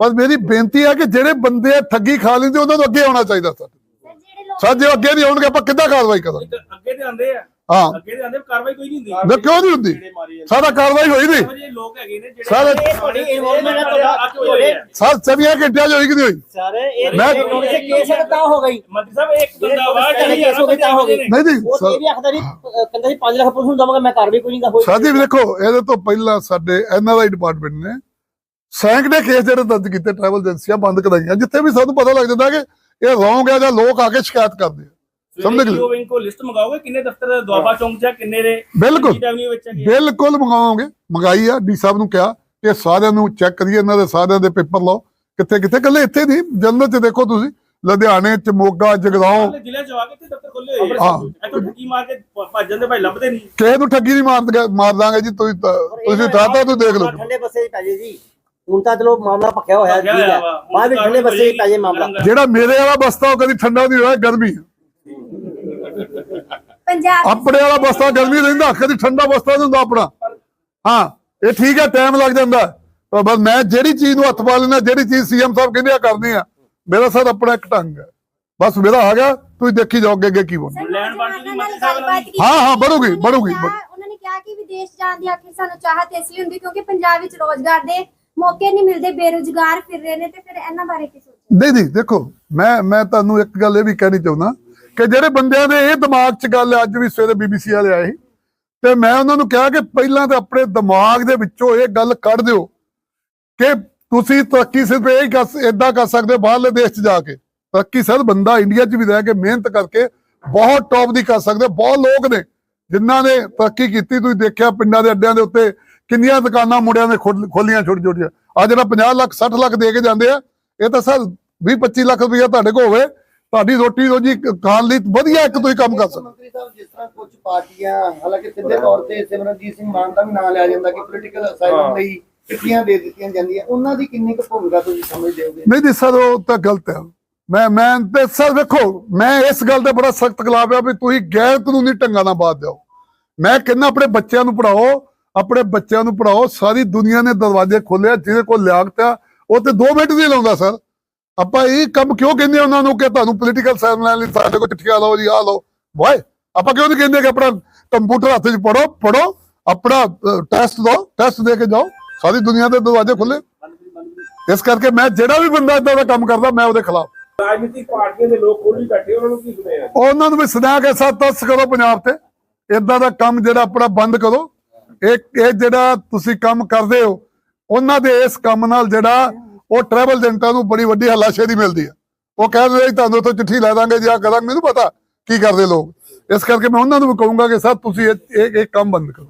ਪਰ ਮੇਰੀ ਬੇਨਤੀ ਹੈ ਕਿ ਜਿਹੜੇ ਬੰਦੇ ਠੱਗੀ ਖਾ ਲੈਂਦੇ ਉਹਨਾਂ ਨੂੰ ਅੱਗੇ ਆਉਣਾ ਚਾਹੀਦਾ ਸਰ। ਸਰ ਜੇ ਅੱਗੇ ਨਹੀਂ ਆਉਣਗੇ ਆਪਾਂ ਕਿੱਦਾਂ ਕਾਰਵਾਈ ਕਰਾਂਗੇ? ਅੱਗੇ ਤੇ ਆਂਦੇ ਆ। ਹਾਂ। ਅੱਗੇ ਤੇ ਆਂਦੇ ਕਾਰਵਾਈ ਕੋਈ ਨਹੀਂ ਹੁੰਦੀ। ਨਾ ਕਿਉਂ ਨਹੀਂ ਹੁੰਦੀ? ਸਾਡਾ ਕਾਰਵਾਈ ਹੋਈ ਨਹੀਂ। ਲੋਕ ਹੈਗੇ ਨੇ ਜਿਹੜੇ ਸਾਰੇ- ਇਹ ਤੁਹਾਡੀ ਇਨਵੋਲਵਮੈਂਟ ਤੁਹਾਡਾ ਸਰ ਚਵੀਆਂ ਘੰਟਿਆਂ 'ਚ ਹੋਈ ਕਿ ਨਹੀਂ ਹੋਈ? ਸਰ ਇਹ ਕੇਸ ਹੈ ਤਾਂ ਹੋ ਗਈ। ਮੰਤਰੀ ਸਾਹਿਬ ਇੱਕ ਬੰਦਾ ਵਾ ਜਿਹੜੇ ਕੇਸ ਹੋ ਗਏ ਤਾਂ ਹੋ ਗਏ। ਨਹੀਂ ਨਹੀਂ ਉਹ ਇਹ ਵੀ ਆਖਦਾ ਅਹ ਕਹਿੰਦਾ ਸੀ 5 ਲੱਖ ਪੁਲਿਸ ਨੂੰ ਦਵਾਂਗਾ ਮੈਂ ਕਾਰਵਾਈ ਕੋਈ ਨਹੀਂ ਹੋਈ ਸਾਡੀ ਵੀ ਦੇਖੋ ਇਹਦੇ ਤੋਂ ਪਹਿਲਾਂ ਸਾਡੇ ਐਨਆਰਆਈ ਡਿਪਾਰਟਮੈਂਟ ਨੇ ਸੈਂਕੜੇ ਕੇਸ ਜਿਹੜੇ ਦਰਜ ਕੀਤੇ ਟਰੈਵਲ ਏਜੰਸੀਆਂ ਬੰਦ ਕਰਾਈਆਂ ਜਿੱਥੇ ਵੀ ਸਾਨੂੰ ਪਤਾ ਲੱਗ ਜਾਂਦਾ ਕਿ ਇਹ ਰੌਂਗ ਹੈ ਜਾਂ ਲੋਕ ਆ ਕੇ ਸ਼ਿਕਾਇਤ ਕਰਦੇ ਆ। ਸਮਝ ਗਏ? ਈਓਵਿੰਗ ਕੋ ਲਿਸਟ ਮੰਗਾਓਗੇ? ਕਿੰਨੇ ਦਫ਼ਤਰ? ਦੁਆਬਾ ਚੌਂਕ 'ਚ ਆ, ਕਿੰਨੇ ਦੇ ਬਿਲਕੁਲ? ਬਿਲਕੁਲ ਮੰਗਾਵਾਂਗੇ ਮੰਗਾਈ ਆ ਡੀ ਸਾਹਿਬ ਨੂੰ ਕਿਹਾ ਕਿ ਸਾਰਿਆਂ ਨੂੰ ਚੈੱਕ ਕਰੀਏ ਇਹਨਾਂ ਦੇ ਸਾਰਿਆਂ ਦੇ ਪੇਪਰ ਲਾਓ। ਕਿੱਥੇ ਕਿੱਥੇ? ਕੱਲੇ ਇੱਥੇ ਨਹੀਂ ਜਲੰਧਰ 'ਚ ਦੇਖੋ ਤੁਸੀਂ। ਲੁਧਿਆਣੇ 'ਚ ਮੋਗਾ ਜਗਰਾਉਂ ਜ਼ਿਲ੍ਹਿਆਂ 'ਚ ਆ ਕੇ ਇੱਥੇ ਦਫ਼ਤਰ ਖੋਲੇ ਹੋਏ ਆ। ਇੱਥੋਂ ਠੱਗੀ ਮਾਰ ਕੇ ਭ- ਭੱਜ ਜਾਂਦੇ ਭਾਈ ਲੱਭਦੇ ਨਹੀਂ। ਕਿਸੇ ਨੂੰ ਠੱਗੀ ਨਹੀਂ ਮਾਰ ਮਾਰ ਦਾਂਗੇ ਜੀ ਤੁਸੀਂ ਤਾਂ- ਤੁਸੀਂ ਤੂੰ ਦੇਖ ਲਓ। ਠੰਡੇ ਬੱਸੇ ਪੈ ਜੇ ਜੀ। ਹੁਣ ਤਾਂ ਚਲੋ ਮਾਮਲਾ ਪੱਕਿਆ ਹੋਇਆ ਠੀਕ ਹੈ। ਬਾਅਦ ਵਿੱਚ ਠੰਡੇ ਬੱਸੇ ਪੈ ਜੇ ਮਾਮਲਾ। ਜਿਹੜਾ ਮੇਰੇ ਵਾਲਾ ਬਸਤਾ ਉਹ ਕਦੀ ਠੰਡਾ ਨਹੀਂ ਹੋਇਆ ਗਰਮੀ। ਪੰਜਾਬ ਆਪਣੇ ਵਾਲਾ ਬਸਤਾ ਗਰਮੀ ਰਹਿੰਦਾ ਕਦੀ ਠੰਡਾ ਬਸਤਾ ਨਹੀਂ ਹੁੰਦਾ ਆਪਣਾ। ਹਾਂ ਇਹ ਠੀਕ ਹੈ ਟਾਈਮ ਲੱਗ ਜਾਂਦਾ। ਪਰ ਬਸ ਮੈਂ ਜਿਹੜੀ ਚੀਜ਼ ਨੂੰ ਹੱਥ ਪਾ ਲੈਣਾ ਜਿਹੜੀ ਚੀਜ਼ ਸੀਐਮ ਸਾਹਿਬ ਕਹਿੰਦੇ ਆ ਕਰਨੀ ਆ। ਮੇਰਾ ਸਰ ਆਪਣਾ ਇੱਕ ਢੰਗ ਹੈ। ਬਸ ਮੇਰਾ ਆ ਗਿਆ ਤੁਸੀਂ ਦੇਖੀ ਜਾਓਗੇ ਅੱਗੇ ਕੀ ਬਣਦਾ ਕੀਤੀ। ਹਾਂ, ਹਾਂ, ਬਣੂਗੀ, ਬਣੂਗੀ, ਉਹਨਾਂ ਨੇ ਕਿਹਾ ਕਿ ਵਿਦੇਸ਼ ਜਾਣ ਦੀ ਆਖਿਰ ਸਾਨੂੰ ਚਾਹਤ ਇਸ ਲਈ ਹੁੰਦੀ ਕਿਉਂਕਿ ਪੰਜਾਬ ਵਿੱਚ ਰੋਜ਼ਗਾਰ ਦੇ ਮੌਕੇ ਨਹੀਂ ਮਿਲਦੇ, ਬੇਰੁਜ਼ਗਾਰ ਫਿਰ ਰਹੇ ਨੇ ਤੇ ਫਿਰ ਇਹਨਾਂ ਬਾਰੇ ਕੀ ਸੋਚਦੇ ਨਹੀਂ ਨਹੀਂ, ਦੇਖੋ, ਮੈਂ ਮੈਂ ਤੁਹਾਨੂੰ ਇੱਕ ਗੱਲ ਇਹ ਵੀ ਕਹਿਣੀ ਚਾਹੁੰਦਾ ਕਿ ਜਿਹੜੇ ਬੰਦਿਆਂ ਦੇ ਇਹ ਦਿਮਾਗ 'ਚ ਗੱਲ ਅੱਜ ਵੀ ਸਵੇਰੇ ਬੀਬੀਸੀ ਵਾਲੇ ਆਏ ਤੇ ਮੈਂ ਉਹਨਾਂ ਨੂੰ ਕਿਹਾ ਕਿ ਪਹਿਲਾਂ ਤਾਂ ਆਪਣੇ ਦਿਮਾਗ ਦੇ ਵਿੱਚੋਂ ਇਹ ਗੱਲ ਕੱਢ ਦਿਓ ਕਿ ਤੁਸੀਂ ਤਰੱਕੀ ਸਿਰਫ ਇਹ ਕਰ ਇਦਾਂ ਕਰ ਸਕਦੇ ਬਾਹਰਲੇ ਦੇਸ਼ 'ਚ ਜਾ ਕੇ। ਤਰੱਕੀ ਸਿਰਫ ਬੰਦਾ ਇੰਡੀਆ 'ਚ ਵੀ ਰਹਿ ਕੇ ਮਿਹਨਤ ਕਰਕੇ ਬਹੁਤ ਟੌਪ ਦੀ ਕਰ ਸਕਦੇ ਬਹੁਤ ਲੋਕ ਨੇ ਜਿਨ੍ਹਾਂ ਨੇ ਤਰੱਕੀ ਕੀਤੀ। ਤੁਸੀਂ ਦੇਖਿਆ ਪਿੰਡਾਂ ਦੇ ਅੱਡਿਆਂ ਦੇ ਉੱਤੇ ਕਿੰਨੀਆਂ ਦੁਕਾਨਾਂ ਮੁੰਡਿਆਂ ਨੇ ਖੋਲ- ਖੋਲੀਆਂ ਛੋਟੀ ਛੋਟੀਆਂ। ਆ ਜਿਹੜਾ 50 ਲੱਖ 60 ਲੱਖ ਦੇ ਕੇ ਜਾਂਦੇ ਆ ਇਹ ਤਾਂ ਸਰ 20 25 ਲੱਖ ਰੁਪਇਆ ਤੁਹਾਡੇ ਕੋਲ ਹੋਵੇ। ਤੁਹਾਡੀ ਰੋਟੀ ਰੋਜੀ ਖਾਣ ਲਈ ਵਧੀਆ ਇੱਕ ਤੁਸੀਂ ਕੰਮ ਕਰ ਸਕਦੇ। ਮੰਤਰੀ ਸਾਹਿਬ ਜਿਸ ਤਰ੍ਹਾਂ ਕੁਝ ਪਾਰਟੀਆਂ ਹਾਲਾਂਕਿ ਸਿੱਧੇ ਤੌਰ ਤੇ ਸਿਮਰਨਜੀਤ ਸਿੰਘ ਮਾਨ ਦਾ ਵੀ ਨਾਮ ਲਿਆ ਜਾਂਦਾ ਕਿ ਪੋਲੀਟੀਕਲ ਹਾਂ। ਅਸਾਈਲਮ ਲਈ ਚਿੱਠੀਆਂ ਦੇ ਦਿੱਤੀਆਂ ਜਾਂਦੀਆਂ। ਉਹਨਾਂ ਦੀ ਕਿੰਨੀ ਕੁ ਭੂਮਿਕਾ ਤੁਸੀਂ ਸਮਝਦੇ ਹੋਗੇ ਨਹੀਂ ਜੀ ਸਰ ਉਹ ਤਾਂ ਗਲਤ ਹੈ। ਮੈਂ ਮੈਂ ਤੇ ਸਰ ਵੇਖੋ ਮੈਂ ਇਸ ਗੱਲ ਤੇ ਬੜਾ ਸਖਤ ਖਿਲਾਫ ਆ ਵੀ ਤੁਸੀਂ ਗੈਰ ਕਾਨੂੰਨੀ ਢੰਗਾਂ ਨਾਲ ਬਾਤ ਦਿਓ। ਮੈਂ ਕਹਿੰਦਾ ਆਪਣੇ ਬੱਚਿਆਂ ਨੂੰ ਪੜਾਓ ਆਪਣੇ ਬੱਚਿਆਂ ਨੂੰ ਪੜਾਓ ਸਾਰੀ ਦੁਨੀਆ ਨੇ ਦਰਵਾਜ਼ੇ ਖੋਲਿਆ ਜਿਹਦੇ ਕੋਲ ਲਿਆਕਤ ਆ ਉਹ ਤੇ 2 ਮਿੰਟ ਨਹੀਂ ਲਾਉਂਦਾ ਸਰ। ਆਪਾਂ ਇਹ ਕੰਮ ਕਿਉਂ ਕਹਿੰਦੇ ਉਹਨਾਂ ਨੂੰ ਕਿ ਤੁਹਾਨੂੰ ਪੋਲੀਟੀਕਲ ਸਾਇੰਸ ਲੈਣ ਲਈ ਸਾਡੇ ਕੋਲ ਚਿੱਠੀਆਂ ਲਓ ਜੀ ਆ ਲਓ। ਵਾਏ ਆਪਾਂ ਕਿਉਂ ਨਹੀਂ ਕਹਿੰਦੇ ਕਿ ਆਪਣਾ ਕੰਪਿਊਟਰ ਹੱਥ 'ਚ ਪੜੋ ਪੜੋ ਆਪਣਾ ਟੈਸਟ ਦਿਓ ਟੈਸਟ ਦੇ ਕੇ ਜਾਓ। ਸਾਰੀ ਦੁਨੀਆ ਦੇ ਦਰਵਾਜ਼ੇ ਖੁੱਲੇ ਇਸ ਕਰਕੇ ਮੈਂ ਜਿਹੜਾ ਵੀ ਬੰਦਾ ਇਦਾਂ ਦਾ ਕੰਮ ਕਰਦਾ ਮੈਂ ਉਹਦੇ ਖਿਲਾਫ। ਰਾਜਨੀਤਿਕ ਪਾਰਟੀਆਂ ਦੇ ਲੋਕ ਕੋਲ ਵੀ ਬੈਠੇ ਉਹਨਾਂ ਨੂੰ ਕੀ ਸੁਣਿਆ ਉਹਨਾਂ ਨੂੰ ਵੀ ਸਦਾ ਕੇ ਸਾਥ ਤਸ ਕਰੋ ਪੰਜਾਬ ਤੇ। ਇਦਾਂ ਦਾ ਕੰਮ ਜਿਹੜਾ ਆਪਣਾ ਬੰਦ ਕਰੋ। ਇਹ ਇਹ ਜਿਹੜਾ ਤੁਸੀਂ ਕੰਮ ਕਰਦੇ ਹੋ, ਉਹਨਾਂ ਦੇ ਇਸ ਕੰਮ ਨਾਲ ਜਿਹੜਾ ਉਹ ਟਰੈਵਲ ਏਜੰਟਾਂ ਨੂੰ ਬੜੀ ਵੱਡੀ ਹਲਾਸ਼ੇਰੀ ਮਿਲਦੀ ਹੈ। ਉਹ ਕਹਿੰਦੇ ਜੀ, ਤੁਹਾਨੂੰ ਉੱਥੋਂ ਚਿੱਠੀ ਲੈ ਦਾਂਗੇ, ਜੀ ਆ ਕਰਾਂਗੇ, ਮੈਨੂੰ ਪਤਾ ਕੀ ਕਰਦੇ ਲੋਕ। ਇਸ ਕਰਕੇ ਮੈਂ ਉਹਨਾਂ ਨੂੰ ਵੀ ਕਹੂੰਗਾ ਕਿ, ਸਰ, ਤੁਸੀਂ ਇਹ ਇਹ ਕੰਮ ਬੰਦ ਕਰੋ।